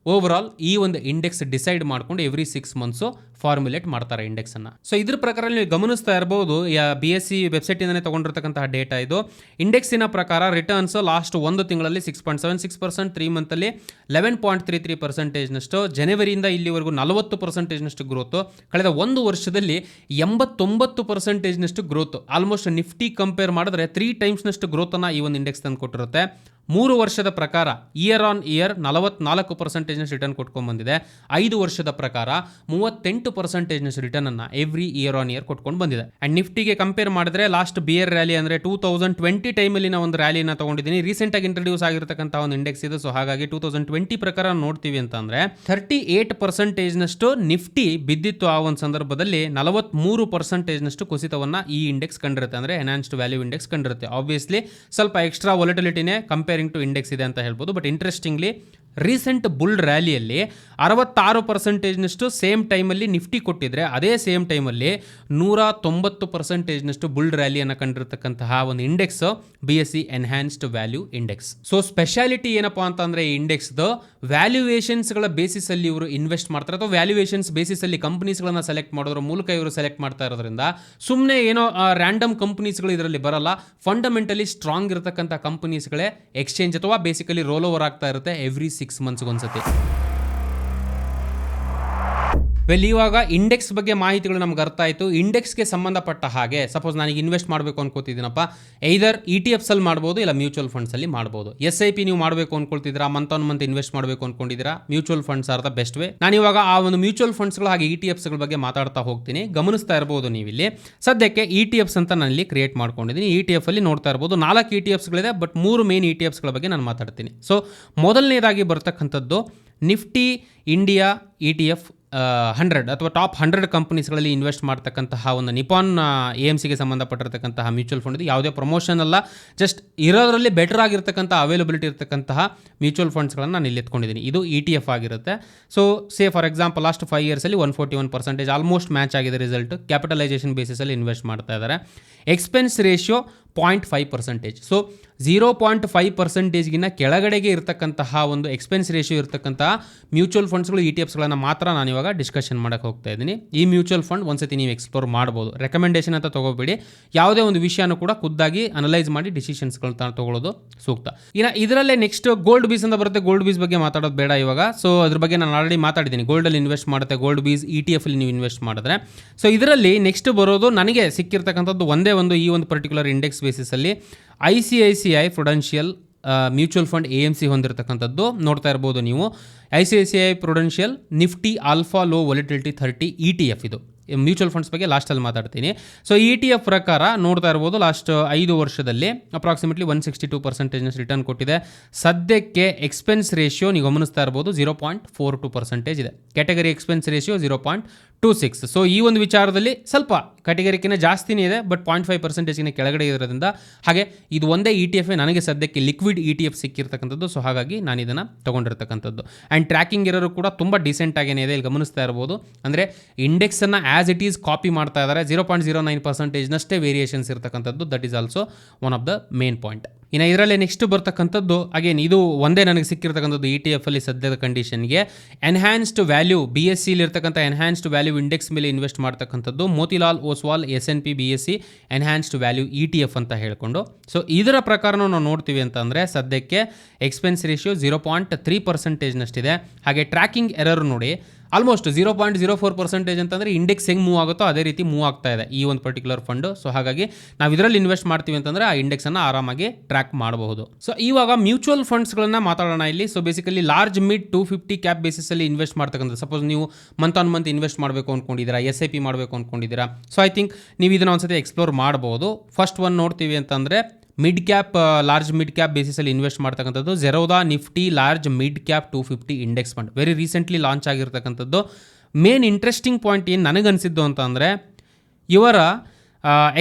ಓವರಾಲ್ ಈ ಒಂದು ಇಂಡೆಕ್ಸ್ ಡಿಸೈಡ್ ಮಾಡಿಕೊಂಡು ಎವ್ರಿ ಸಿಕ್ಸ್ ಮಂತ್ಸು ಫಾರ್ಮುಲೇಟ್ ಮಾಡ್ತಾರೆ ಇಂಡೆಕ್ಸ್ ಅನ್ನ. ಸೊ ಇದ್ರ ಪ್ರಕಾರ ನೀವು ಗಮನಿಸ್ತಾ ಇರಬಹುದು ಬಿ ಎಸ್ ಸಿ ವೆಬ್ಸೈಟಿಂದನೇ ತಗೊಂಡಿರತಕ್ಕಂತಹ ಡೇಟಾ ಇದು. ಇಂಡೆಕ್ಸಿನ ಪ್ರಕಾರ ರಿಟರ್ನ್ಸ್ ಲಾಸ್ಟ್ ಒಂದು ತಿಂಗಳಲ್ಲಿ six point seven six percent three ಮಂತಲ್ಲಿ eleven point three three ಪರ್ಸೆಂಟೇಜ್ನಷ್ಟು ಜನವರಿಯಿಂದ ಇಲ್ಲಿವರೆಗೂ ನಲವತ್ತು ಪರ್ಸೆಂಟೇಜ್ನಷ್ಟು ಗ್ರೋತು ಕಳೆದ ಒಂದು ವರ್ಷದಲ್ಲಿ ಎಂಬತ್ತೊಂಬತ್ತು ಪರ್ಸೆಂಟೇಜ್ನಷ್ಟು ಗ್ರೋತ್ ಆಲ್ಮೋಸ್ಟ್ ನಿಫ್ಟಿ ಕಂಪೇರ್ ಮಾಡಿದ್ರೆ ತ್ರೀ ಟೈಮ್ಸ್ನಷ್ಟು ಗ್ರೋತನ್ನು ಈ ಒಂದು ಇಂಡೆಕ್ಸ್ ತಂದು ಕೊಟ್ಟಿರುತ್ತೆ. ಮೂರು ವರ್ಷದ ಪ್ರಕಾರ ಇಯರ್ ಆನ್ ಇಯರ್ ನಲವತ್ನಾಲ್ಕು ಪರ್ಸೆಂಟೇಜ್ನಷ್ಟು ರಿಟರ್ನ್ ಕೊಟ್ಕೊಂಡ್ಬಂದಿದೆ. ಐದು ವರ್ಷದ ಪ್ರಕಾರ ಮೂವತ್ತೆಂಟು ಪರ್ಸೆಂಟೇಜ್ನಷ್ಟು ರಿಟರ್ನನ್ನು ಎವ್ರಿ ಇಯರ್ ಆನ್ ಇಯರ್ ಕೊಟ್ಕೊಂಡು ಬಂದಿದೆ. ಆ್ಯಂಡ್ ನಿಫ್ಟಿಗೆ ಕಂಪೇರ್ ಮಾಡಿದ್ರೆ ಲಾಸ್ಟ್ ಬಿಯರ್ ರ್ಯಾಲಿ ಅಂದರೆ ಟೂ ತೌಸಂಡ್ ಟ್ವೆಂಟಿ ಟೈಮಲ್ಲಿ ನಾವು ಒಂದು ರ್ಯಾಲಿನ ತೊಗೊಂಡಿದ್ದೀನಿ. ರೀಸೆಂಟಾಗಿ ಇಂಟ್ರೊಡ್ಯೂಸ್ ಆಗಿರತಕ್ಕಂಥ ಒಂದು ಇಂಡೆಕ್ಸ್ ಇದೆ. ಸೊ ಹಾಗಾಗಿ ಟೂ ತೌಸಂಡ್ ಟ್ವೆಂಟಿ ಪ್ರಕಾರ ನೋಡ್ತೀವಿ ಅಂತಂದರೆ ಥರ್ಟಿ ಏಟ್ ಪರ್ಸೆಂಟೇಜ್ನಷ್ಟು ನಿಫ್ಟಿ ಬಿದ್ದಿತ್ತು ಆ ಒಂದು ಸಂದರ್ಭದಲ್ಲಿ ನಲವತ್ತ್ಮೂರು ಪರ್ಸೆಂಟೇಜ್ನಷ್ಟು ಕುಸಿತವನ್ನ ಈ ಇಂಡೆಕ್ಸ್ ಕಂಡಿರುತ್ತೆ. ಅಂದ್ರೆ ಎನ್ಹಾನ್ಸ್ಡ್ ವ್ಯಾಲ್ಯೂ ಇಂಡೆಕ್ಸ್ ಕಂಡಿರುತ್ತೆ. ಆಬ್ವಿಯಸ್ಲಿ ಸ್ವಲ್ಪ ಎಕ್ಸ್ಟ್ರಾ ವಾಲಿಟಿಲಿಟಿನೇ ಕಂಪೇರಿಂಗ್ ಟು ಇಂಡೆಕ್ಸ್ ಇದೆ ಅಂತ ಹೇಳ್ಬೋದು. ಬಟ್ ಇಂಟ್ರೆಸ್ಟಿಂಗ್ಲಿ ರೀಸೆಂಟ್ ಬುಲ್ ರ್ಯಾಲಿಯಲ್ಲಿ ಅರವತ್ತಾರು ಪರ್ಸೆಂಟೇಜ್ನಷ್ಟು ಸೇಮ್ ಟೈಮಲ್ಲಿ ನಿಫ್ಟಿ ಕೊಟ್ಟಿದ್ರೆ ಅದೇ ಸೇಮ್ ಟೈಮಲ್ಲಿ ನೂರ ತೊಂಬತ್ತು ಪರ್ಸೆಂಟೇಜ್ನಷ್ಟು ಬುಲ್ ರ್ಯಾಲಿಯನ್ನು ಕಂಡಿರ್ತಕ್ಕಂತಹ ಒಂದು index B S C enhanced value index so speciality ಏನಪ್ಪಾ ಅಂತಂದರೆ ಈ ಇಂಡೆಕ್ಸ್ದು ವ್ಯಾಲ್ಯೂಯೇಷನ್ಸ್ಗಳ ಬೇಸಿಸಲ್ಲಿ ಇವರು ಇನ್ವೆಸ್ಟ್ ಮಾಡ್ತಾರೆ. ಅಥವಾ ವ್ಯಾಲ್ಯೂಯೇಷನ್ಸ್ ಬೇಸಿಸಲ್ಲಿ ಕಂಪ್ನೀಸ್ಗಳನ್ನು ಸೆಲೆಕ್ಟ್ ಮಾಡೋದ್ರ ಮೂಲಕ ಇವರು ಸೆಲೆಕ್ಟ್ ಮಾಡ್ತಾ ಇರೋದ್ರಿಂದ ಸುಮ್ಮನೆ ಏನೋ ರ್ಯಾಂಡಮ್ ಕಂಪ್ನೀಸ್ಗಳು ಇದರಲ್ಲಿ ಬರಲ್ಲ. ಫಂಡಮೆಂಟಲಿ ಸ್ಟ್ರಾಂಗ್ ಇರತಕ್ಕಂಥ ಕಂಪನೀಸ್ಗಳೇ ಎಕ್ಸ್ಚೇಂಜ್ ಅಥವಾ ಬೇಸಿಕಲಿ ರೋಲ್ ಓವರ್ ಆಗ್ತಾ ಇರುತ್ತೆ ಎವ್ರಿ ಸಿಕ್ಸ್ ಮಂತ್ಸ್ಗೊಂದ್ಸತಿ. ವೆಲ್ ಇವಾಗ ಇಂಡೆಕ್ಸ್ ಬಗ್ಗೆ ಮಾಹಿತಿಗಳು ನಮ್ಗೆ ಅರ್ಥ ಆಯಿತು. ಇಂಡೆಕ್ಸ್ಗೆ ಸಂಬಂಧಪಟ್ಟ ಹಾಗೆ ಸಪೋಸ್ ನನಗೆ ಇನ್ವೆಸ್ಟ್ ಮಾಡಬೇಕು ಅನ್ಕೋತಿದ್ದೀನಪ್ಪ ಐದರ್ ಇ ಟಿ ಎಫ್ಸಲ್ಲಿ ಮಾಡ್ಬೋದು, ಇಲ್ಲ ಮ್ಯೂಚುವಲ್ ಫಂಡ್ಸಲ್ಲಿ ಮಾಡ್ಬೋದು. ಎಸ್ ಐ ಪಿ ನೀವು ಮಾಡಬೇಕು ಅನ್ಕೊಳ್ತಿದ್ದೀರಾ ಮಂತ್ ಆನ್ ಮಂತ್ ಇನ್ವೆಸ್ಟ್ ಮಾಡಬೇಕು ಅನ್ಕೊಂಡಿದ್ದೀರಾ mutual funds are the best way ನಾನು ಇವಾಗ ಆ ಒಂದು ಮ್ಯೂಚುವಲ್ ಫಂಡ್ಸ್ಗಳು ಹಾಗೆ ಇ ಟಿ ಎಫ್ಸ್ಗಳ ಬಗ್ಗೆ ಮಾತಾಡ್ತಾ ಹೋಗ್ತೀನಿ. ಗಮನಿಸ್ತಾ ಇರ್ಬೋದು ನೀವಿಲ್ಲಿ. ಸದ್ಯಕ್ಕೆ ಇ ಟಿ ಎಫ್ಸ್ ಅಂತ ನಾನು ಇಲ್ಲಿ ಕ್ರಿಯೇಟ್ ಮಾಡ್ಕೊಂಡಿದ್ದೀನಿ. ಇ ಟಿ ಎಫ್ ಅಲ್ಲಿ ನೋಡ್ತಾ ಇರ್ಬೋದು. ನಾಲ್ಕು ಇ ಟಿ ಎಫ್ಸ್ಗಳಿದೆ ಬಟ್ ಮೂರು ಮೇನ್ ಇ ಟಿ ಎಫ್ಸ್ಗಳ ಬಗ್ಗೆ ನಾನು ಮಾತಾಡ್ತೀನಿ. ಸೊ ಮೊದಲನೇದಾಗಿ ಬರ್ತಕ್ಕಂಥದ್ದು Nifty India E T F hundred ಅಥವಾ ಟಾಪ್ ಹಂಡ್ರೆಡ್ ಕಂಪನೀಸ್ಗಳಲ್ಲಿ ಇನ್ವೆಸ್ಟ್ ಮಾಡ್ತಕ್ಕಂತಹ ಒಂದು ನಿಪಾನ್ ಎ ಎಂ ಸಿಗೆ ಸಂಬಂಧಪಟ್ಟಿರ್ತಕ್ಕಂತಹ ಮ್ಯೂಚುವಲ್ ಫಂಡ್ ಇದು ಯಾವುದೇ ಪ್ರಮೋಷನ್ ಅಲ್ಲ. ಜಸ್ಟ್ ಇರೋದರಲ್ಲಿ ಬೆಟರ್ ಆಗಿರ್ತಕ್ಕಂಥ ಅವೈಲಬಿಲಿಟಿ ಇರತಕ್ಕಂತಹ ಮ್ಯೂಚುವಲ್ ಫಂಡ್ಸ್ಗಳನ್ನು ನಾನು ಇಲ್ಲಿ ಎತ್ಕೊಂಡಿದ್ದೀನಿ. ಇದು ಇ ಟಿ ಎಫ್ ಆಗಿರುತ್ತೆ. So say for example last five ಇಯರ್ಸಲ್ಲಿ one forty one percentage almost match ಆಗಿದೆ ರಿಸಲ್ಟ್ ಕ್ಯಾಪಿಟಲೈಸೇಷನ್ ಬೇಸಿಸಲ್ಲಿ ಇನ್ವೆಸ್ಟ್ ಮಾಡ್ತಾ ಇದ್ದಾರೆ. Expense ratio point five percentage so zero point five ಪರ್ಸೆಂಟೇಜ್ಗಿನ್ನ ಕೆಳಗಡೆಗೆ ಇರತಕ್ಕಂತಹ ಒಂದು ಎಕ್ಸ್ಪೆನ್ಸ್ ರೇಷಿಯೋ ಇರತಕ್ಕಂತಹ ಮ್ಯೂಚುವಲ್ ಫಂಡ್ಸ್ಗಳು ಇ ಟಿ ಎಫ್ಸ್ಗಳನ್ನು ಮಾತ್ರ ನಾನು ಇವಾಗ ಡಿಸ್ಕಷನ್ ಮಾಡೋಕ್ಕೆ ಹೋಗ್ತಾ ಇದ್ದೀನಿ. ಈ ಮ್ಯೂಚುವಲ್ ಫಂಡ್ ಒಂದ್ಸತಿ ನೀವು ಎಕ್ಸ್ಪ್ಲೋರ್ ಮಾಡ್ಬೋದು. ರೆಕಮೆಂಡೇಷನ್ ಅಂತ ತಗೋಬೇಡಿ. ಯಾವುದೇ ಒಂದು ವಿಷಯನೂ ಕೂಡ ಖುದ್ದಾಗಿ ಅನಲೈಸ್ ಮಾಡಿ ಡಿಸಿಷನ್ಸ್ಗಳನ್ನ ತಗೊಳ್ಳೋದು ಸೂಕ್ತ. ಇನ್ನು ಇದರಲ್ಲೇ ನೆಕ್ಸ್ಟ್ ಗೋಲ್ಡ್ ಬೀಸ್ ಅಂತ ಬರುತ್ತೆ. ಗೋಲ್ಡ್ ಬೀಸ್ ಬಗ್ಗೆ ಮಾತಾಡೋದು ಬೇಡ ಇವಾಗ. ಸೊ ಅದ್ರ ಬಗ್ಗೆ ನಾನು ಆಲ್ರೆಡಿ ಮಾತಾಡಿದ್ದೀನಿ. ಗೋಲ್ಡಲ್ಲಿ ಇನ್ವೆಸ್ಟ್ ಮಾಡುತ್ತೆ. ಗೋಲ್ಡ್ ಬೀಸ್ ಇ ಟಿ ಎಫಲ್ಲಿ ನೀವು ಇನ್ವೆಸ್ಟ್ ಮಾಡಿದ್ರೆ. ಸೊ ಇದರಲ್ಲಿ ನೆಕ್ಸ್ಟ್ ಬರೋದು ನನಗೆ ಸಿಕ್ಕಿರ್ತಕ್ಕಂಥದ್ದು ಒಂದೇ ಒಂದು ಈ ಒಂದು particular index ಬೇಸಿಸಲ್ಲಿ I C I C I Prudential mutual fund A M C ಹೊಂದಿರತಕ್ಕಂಥದ್ದು ನೋಡ್ತಾ ಇರ್ಬೋದು ನೀವು. I C I C I Prudential Nifty, alpha, low volatility thirty E T F ಇದು. ಮ್ಯೂಚುವಲ್ ಫಂಡ್ಸ್ ಬಗ್ಗೆ ಲಾಸ್ಟಲ್ಲಿ ಮಾತಾಡ್ತೀನಿ. ಸೊ ಇ ಟಿ ಎಫ್ ಪ್ರಕಾರ ನೋಡ್ತಾ ಇರ್ಬೋದು ಲಾಸ್ಟ್ ಐದು ವರ್ಷದಲ್ಲಿ ಅಪ್ರಾಕ್ಸಿಮೇಟ್ಲಿ ಒನ್ ಸಿಕ್ಸ್ಟಿ ಟು ಪರ್ಸೆಂಟೇಜ್ನಷ್ಟು ರಿಟರ್ನ್ ಕೊಟ್ಟಿದೆ. ಸದ್ಯಕ್ಕೆ ಎಕ್ಸ್ಪೆನ್ಸ್ ರೇಷಿಯೋ ನೀವು ಗಮನಿಸ್ತಾ ಇರ್ಬೋದು zero point four two percentage ಇದೆ. Category expense ratio zero point two six so ಈ ಒಂದು ವಿಚಾರದಲ್ಲಿ ಸ್ವಲ್ಪ ಕಟಗರಿಕಿನ ಜಾಸ್ತಿನೇ ಇದೆ ಬಟ್ ಪಾಯಿಂಟ್ ಫೈವ್ ಪರ್ಸೆಂಟೇಜ್ಗಿನ ಕೆಳಗಡೆ ಇರೋದ್ರಿಂದ ಹಾಗೆ ಇದು ಒಂದೇ ಇ ಟಿ ಎಫ್ ನನಗೆ ಸದ್ಯಕ್ಕೆ ಲಿಕ್ವಿಡ್ ಇ ಟಿ ಎಫ್ ಸಿಕ್ಕಿರ್ತಕ್ಕಂಥದ್ದು. ಸೊ ಹಾಗಾಗಿ ನಾನು ಇದನ್ನು ತೊಗೊಂಡಿರ್ತಕ್ಕಂಥದ್ದು. ಆ್ಯಂಡ್ ಟ್ರ್ಯಾಕಿಂಗ್ ಇರೋರು ಕೂಡ ತುಂಬ ಡಿಸೆಂಟ್ ಆಗೇನೆ ಇದೆ, ಇಲ್ಲಿ ಗಮನಿಸ್ತಾ ಇರ್ಬೋದು. ಅಂದರೆ ಇಂಡೆಕ್ಸನ್ನು ಆ್ಯಸ್ ಇಟ್ ಈಸ್ ಕಾಪಿ ಮಾಡ್ತಾ ಇದ್ದಾರೆ ಜೀರೋ ಪಾಯಿಂಟ್ ಜೀರೋ ನೈನ್ ಪರ್ಸೆಂಟೇಜ್ನಷ್ಟೇ ವೇರಿಯೇಷನ್ಸ್ ಇರ್ತಕ್ಕಂಥದ್ದು. That is also one of the main point ಇನ್ನು ಇದರಲ್ಲಿ ನೆಕ್ಸ್ಟ್ ಬರ್ತಕ್ಕಂಥದ್ದು ಅಗೇನ್ ಇದು ಒಂದೇ ನನಗೆ ಸಿಕ್ಕಿರ್ತಕ್ಕಂಥದ್ದು ಇ ಟಿ ಎಫ್ ಅಲ್ಲಿ ಸದ್ಯದ ಕಂಡೀಷನ್ಗೆ ಎನ್ಹ್ಯಾನ್ಸ್ಡ್ ವ್ಯಾಲ್ಯೂ ಬಿ ಎಸ್ ಸಿಲಿ ಇರ್ತಕ್ಕಂಥ ಎನ್ಹ್ಯಾನ್ಸ್ಡ್ ವ್ಯಾಲ್ಯೂ ಇಂಡೆಕ್ಸ್ ಮೇಲೆ ಇನ್ವೆಸ್ಟ್ ಮಾಡ್ತಕ್ಕಂಥದ್ದು, Motilal Oswal S N P B S C enhanced value E T F ಅಂತ ಹೇಳಿಕೊಂಡು. ಸೊ ಇದರ ಪ್ರಕಾರನೂ ನಾವು ನೋಡ್ತೀವಿ ಅಂತಂದರೆ, ಸದ್ಯಕ್ಕೆ expense ratio zero point three ಪರ್ಸೆಂಟೇಜ್ನಷ್ಟಿದೆ ಹಾಗೆ ಟ್ರ್ಯಾಕಿಂಗ್ ಎರರ್ ನೋಡಿ almost zero point zero four percentage ಅಂತಂದರೆ ಇಂಡೆಕ್ಸ್ ಹೆಂಗೆ ಮೂವ್ ಆಗುತ್ತೋ ಅದೇ ರೀತಿ ಮೂವ್ ಆಗ್ತಾ ಇದೆ ಈ ಒಂದು ಪರ್ಟಿಕ್ಯುಲರ್ ಫಂಡು ಸೊ ಹಾಗಾಗಿ ನಾವು ಇದರಲ್ಲಿ ಇನ್ವೆಸ್ಟ್ ಮಾಡ್ತೀವಿ ಅಂತಂದರೆ ಆ ಇಂಡೆಕ್ಸನ್ನು ಆರಾಮಾಗಿ ಟ್ರ್ಯಾಕ್ ಮಾಡಬಹುದು. ಸೊ ಇವಾಗ ಮ್ಯೂಚುವಲ್ ಫಂಡ್ಸ್ಗಳನ್ನು ಮಾತಾಡೋಣ ಇಲ್ಲಿ. So basically large mid two fifty cap ಬೇಸಿಸಲ್ಲಿ invest ಮಾಡ್ತಕ್ಕಂಥ ಸಪೋಸ್ ನೀವು ಮಂತ್ ಆನ್ ಮಂತ್ ಇನ್ವೆಸ್ಟ್ ಮಾಡಬೇಕು ಅಂದ್ಕೊಂಡಿದ್ದೀರಾ ಎಸ್ ಐ ಪಿ ಮಾಡಬೇಕು ಅಂದ್ಕೊಂಡಿದ್ದೀರಾ ಸೊ ಐ ಥಿಂಕ್ ನೀವು ಇದನ್ನ ಒಂದ್ಸತಿ ಎಕ್ಸ್ಪ್ಲೋರ್ ಮಾಡ್ಬೋದು. ಫಸ್ಟ್ ಒನ್ ನೋಡ್ತೀವಿ ಅಂತಂದರೆ mid cap large mid cap ಬೇಸಿಸಲ್ಲಿ invest ಮಾಡ್ತಕ್ಕಂಥದ್ದು Zerodha Nifty large mid cap two fifty index fund very recently launch ಆಗಿರ್ತಕ್ಕಂಥದ್ದು. ಮೇನ್ ಇಂಟ್ರೆಸ್ಟಿಂಗ್ ಪಾಯಿಂಟ್ ಏನು ನನಗನ್ಸಿದ್ದು ಅಂತ ಅಂದರೆ, ಇವರ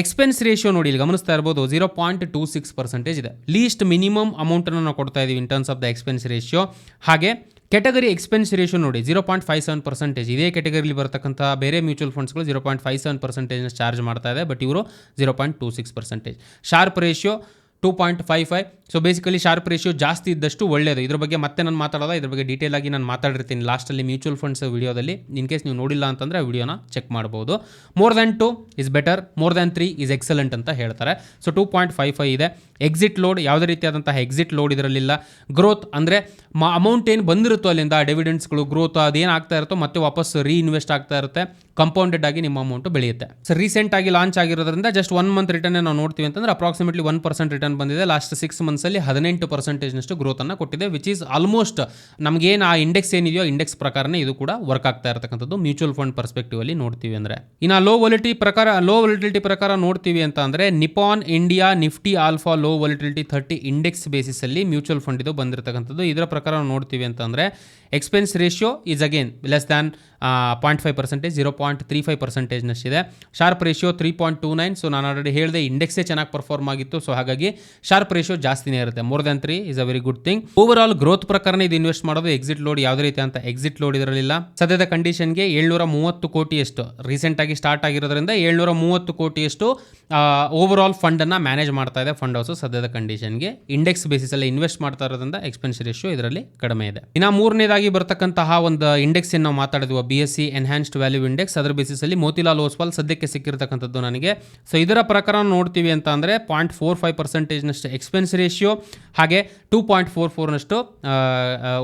ಎಕ್ಸ್ಪೆನ್ಸ್ ರೇಷಿಯೋ ನೋಡಿ ಇಲ್ಲಿ ಗಮನಿಸ್ತಾ ಇರ್ಬೋದು zero point two six percentage ಇದೆ. ಲೀಸ್ಟ್ ಮಿನಿಮಮ್ ಅಮೌಂಟನ್ನು ನಾವು ಕೊಡ್ತಾ ಇದ್ದೀವಿ in terms of the expense ratio ಹಾಗೆ ಕೆಟಗರಿ ಎಕ್ಸ್ಪೆನ್ಸ್ ರೇಷಿಯೋ ನೋಡಿ zero point five seven percentage ಇದೇ ಕೆಟಗರಿಲಿ ಬರತಕ್ಕಂಥ ಬೇರೆ ಮ್ಯೂಚುವಲ್ ಫಂಡ್ಸ್ಗಳು ಜೀರೋ ಪಾಯಿಂಟ್ ಫೈವ್ ಸೆವೆನ್ ಪರ್ಸೆಂಟೇಜ್ನ ಚಾರ್ಜ್ ಮಾಡ್ತಾ ಇದೆ ಬಟ್ ಇವರು zero point two six percentage Sharpe ratio two point five five so basically Sharpe ratio ಜಾಸ್ತಿ ಇದ್ದಷ್ಟು ಒಳ್ಳೆಯದು ಇದ್ರ ಬಗ್ಗೆ ಮತ್ತೆ ನಾನು ಮಾತಾಡೋಲ್ಲ ಇದ್ರ ಬಗ್ಗೆ ಡೀಟೇಲ್ ಆಗಿ ನಾನು ಮಾತಾಡಿರ್ತೀನಿ. ಲಾಸ್ಟಲ್ಲಿ ಮ್ಯೂಚುವಲ್ ಫಂಡ್ಸ್ ವಿಡಿಯೋದಲ್ಲಿ ಇನ್ ಕೇಸ್ ನೀವು ನೋಡಿಲ್ಲ ಅಂತಂದರೆ ಆ ವಿಡಿಯೋನ ಚೆಕ್ ಮಾಡ್ಬೋದು. More than two is better more than three is excellent ಅಂತ ಹೇಳ್ತಾರೆ. So two point five five ಇದೆ. ಎಕ್ಸಿಟ್ ಲೋಡ್ ಯಾವುದೇ ರೀತಿಯಾದಂತಹ ಎಕ್ಸಿಟ್ ಲೋಡ್ ಇದರಲ್ಲಿಲ್ಲ. ಗ್ರೋತ್ ಅಂದರೆ ಅಮೌಂಟ್ ಏನು ಬಂದಿರುತ್ತೋ ಅಲ್ಲಿಂದ ಡಿವಿಡೆಂಡ್ಸ್ಗಳು ಗ್ರೋತ್ ಅದೇನು ಆಗ್ತಾ ಇರುತ್ತೋ ಮತ್ತೆ ವಾಪಸ್ ರೀಇನ್ವೆಸ್ಟ್ ಆಗ್ತಾ ಇರುತ್ತೆ. ಕಂಪೌಂಡೆಡ್ ಆಗಿ ನಿಮ್ಮ ಅಮೌಂಟ್ ಬೆಳೆಯುತ್ತೆ. ಸೊ ರೀಸೆಂಟ್ ಆಗಿ ಲಾಂಚ್ ಆಗಿರೋದ್ರಿಂದ ಜಸ್ಟ್ ಒನ್ ಮಂತ್ ರಿಟರ್ನ್ ನಾವು ನೋಡ್ತೀವಿ ಅಂತಂದ್ರೆ ಅಪ್ರಾಕ್ಸಿಮೇಟ್ಲಿ ಒನ್ ಪರ್ಸೆಂಟ್ ರಿಟರ್ನ್ ಬಂದಿದೆ. ಲಾಸ್ಟ್ ಸಿಕ್ಸ್ ಮಂತ್ಸಲ್ಲಿ ಹದಿನೆಂಟು ಪರ್ಸೆಂಟೇಜ್ನಷ್ಟು ಗ್ರೋತನ್ನು ಕೊಟ್ಟಿದೆ ವಿಚ್ ಈಸ್ ಆಲ್ಮೋಸ್ಟ್ ನಮಗೇನು ಆ ಇಂಡೆಕ್ಸ್ ಏನಿದೆಯೋ ಇಂಡೆಕ್ಸ್ ಪ್ರಕಾರನೇ ಇದು ಕೂಡ ವರ್ಕ್ ಆಗ್ತಾ ಇರತಕ್ಕಂಥದ್ದು ಮ್ಯೂಚುವಲ್ ಫಂಡ್ ಪರ್ಸ್ಪೆಕ್ಟಿವ್ ಅಲ್ಲಿ ನೋಡ್ತೀವಿ ಅಂದರೆ. ಇನ್ನು ಲೋ ವಾಲಿಟಿ ಪ್ರಕಾರ ಲೋ ವೊಲಿಟಿಲಿಟಿ ಪ್ರಕಾರ ನೋಡ್ತೀವಿ ಅಂತ ಅಂದರೆ Nippon India Nifty alpha low volatility thirty index ಬೇಸಿಸಲ್ಲಿ mutual fund ಇದು ಬಂದಿರತಕ್ಕಂಥದ್ದು. ಇದರ ಪ್ರಕಾರ ನೋಡ್ತೀವಿ ಅಂತ ಅಂದರೆ expense ratio is again less than point five percentage zero point three five ಪರ್ಸೆಂಟೇಜ್ನಷ್ಟಿದೆ Sharpe ratio three point two nine so ನಾನು ಆಲ್ರೆಡಿ ಹೇಳಿದೆ ಇಂಡೆಕ್ಸೇ ಚೆನ್ನಾಗಿ ಪರ್ಫಾರ್ಮ್ ಆಗಿತ್ತು ಸೊ ಹಾಗಾಗಿ ಶಾರ್ಪ್ ರೇಷಿಯೋ ಜಾಸ್ತಿನೇ ಇರುತ್ತೆ. More than three is a very good thing over all growth ಪ್ರಕಾರ ಇದು ಇನ್ವೆಸ್ಟ್ ಮಾಡೋದು ಎಕ್ಸಿಟ್ ಲೋಡ್ ಯಾವುದೇ ರೀತಿ ಅಂತ ಎಕ್ಸಿಟ್ ಲೋಡ್ ಇದರಲ್ಲಿಲ್ಲ. ಸದ್ಯದ ಕಂಡೀಷನ್ಗೆ ಏಳ್ನೂರ ಮೂವತ್ತು ಕೋಟಿಯಷ್ಟು. ರೀಸೆಂಟ್ ಆಗಿ ಸ್ಟಾರ್ಟ್ ಆಗಿರೋದ್ರಿಂದ ಏಳ್ನೂರ ಮೂವತ್ತು ಕೋಟಿಯಷ್ಟು ಓವರ್ ಆಲ್ ಫಂಡನ್ನು ಮ್ಯಾನೇಜ್ ಮಾಡ್ತಾ ಇದೆ ಫಂಡ್ ಹೌಸು ಸದ್ಯದ ಕಂಡೀಷನ್ಗೆ ಇಂಡೆಕ್ಸ್ ಬೇಸಿಸಲ್ಲಿ ಇನ್ವೆಸ್ಟ್ ಮಾಡ್ತಾ ಇರೋದ್ರಿಂದ ಎಕ್ಸ್ಪೆನ್ಸ್ ರೇಷಿಯೋ ಇದರಲ್ಲಿ ಕಡಿಮೆ ಇದೆ. ಇನ್ನು ಮೂರನೇದಾಗಿ ಬರ್ತಕ್ಕಂತಹ ಒಂದು ಇಂಡೆಕ್ಸ್ ಏನು ನಾವು ಮಾತಾಡಿದ್ವಿ B S C enhanced value index ಅದರ ಬೇಸಿಸಲ್ಲಿ ಮೋತಿಲಾಲ್ ಓಸ್ವಾಲ್ ಸದ್ಯಕ್ಕೆ ಸಿಕ್ಕಿರ್ತಕ್ಕಂಥದ್ದು ನನಗೆ. ಸೊ ಇದರ ಪ್ರಕಾರ ನೋಡ್ತೀವಿ ಅಂತ ಅಂದರೆ ಪಾಯಿಂಟ್ ಫೋರ್ ಫೈವ್ ಪರ್ಸೆಂಟೇಜ್ನಷ್ಟು ಎಕ್ಸ್ಪೆನ್ಸ್ ರೇಷಿಯೋ ಹಾಗೆ ಟೂ ಪಾಯಿಂಟ್ ಫೋರ್ ಫೋರ್ನಷ್ಟು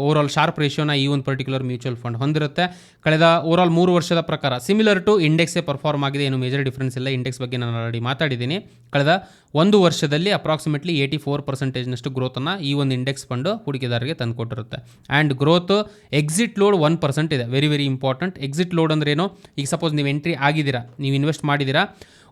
ಓವರ್ ಆಲ್ ಶಾರ್ಪ್ ರೇಷಿಯೋನ ಈ ಒಂದು ಪರ್ಟಿಕ್ಯುಲರ್ ಮ್ಯೂಚುವಲ್ ಫಂಡ್ ಹೊಂದಿರುತ್ತೆ. ಕಳೆದ ಓವರ್ ಆಲ್ ಮೂರು ವರ್ಷದ ಪ್ರಕಾರ ಸಿಮಿಲರ್ ಟು ಇಂಡೆಕ್ಸೇ ಪರ್ಫಾರ್ಮ್ ಆಗಿದೆ, ಏನು ಮೇಜರ್ ಡಿಫ್ರೆನ್ಸ್ ಇಲ್ಲ. ಇಂಡೆಕ್ಸ್ ಬಗ್ಗೆ ನಾನು ಆಲ್ರೆಡಿ ಮಾತಾಡಿದ್ದೀನಿ. ಕಳೆದ ಒಂದು ವರ್ಷದಲ್ಲಿ ಅಪ್ರಾಕ್ಸಿಮೇಟ್ಲಿ ಏಯ್ಟಿ ಫೋರ್ ಪರ್ಸೆಂಟೇಜ್ನಷ್ಟು ಗ್ರೋತನ್ನು ಈ ಒಂದು ಇಂಡೆಕ್ಸ್ ಫಂಡು ಹೂಡಿಕೆದಾರರಿಗೆ ತಂದುಕೊಟ್ಟಿರುತ್ತೆ. And growth exit load one percent ಇದೆ. Very very important exit load ಅಂದ್ರೆ ಏನು? ಈಗ ಸಪೋಸ್ ನೀವು ಎಂಟ್ರಿ ಆಗಿದ್ದೀರಾ, ನೀವು ಇನ್ವೆಸ್ಟ್ ಮಾಡಿದ್ದೀರಾ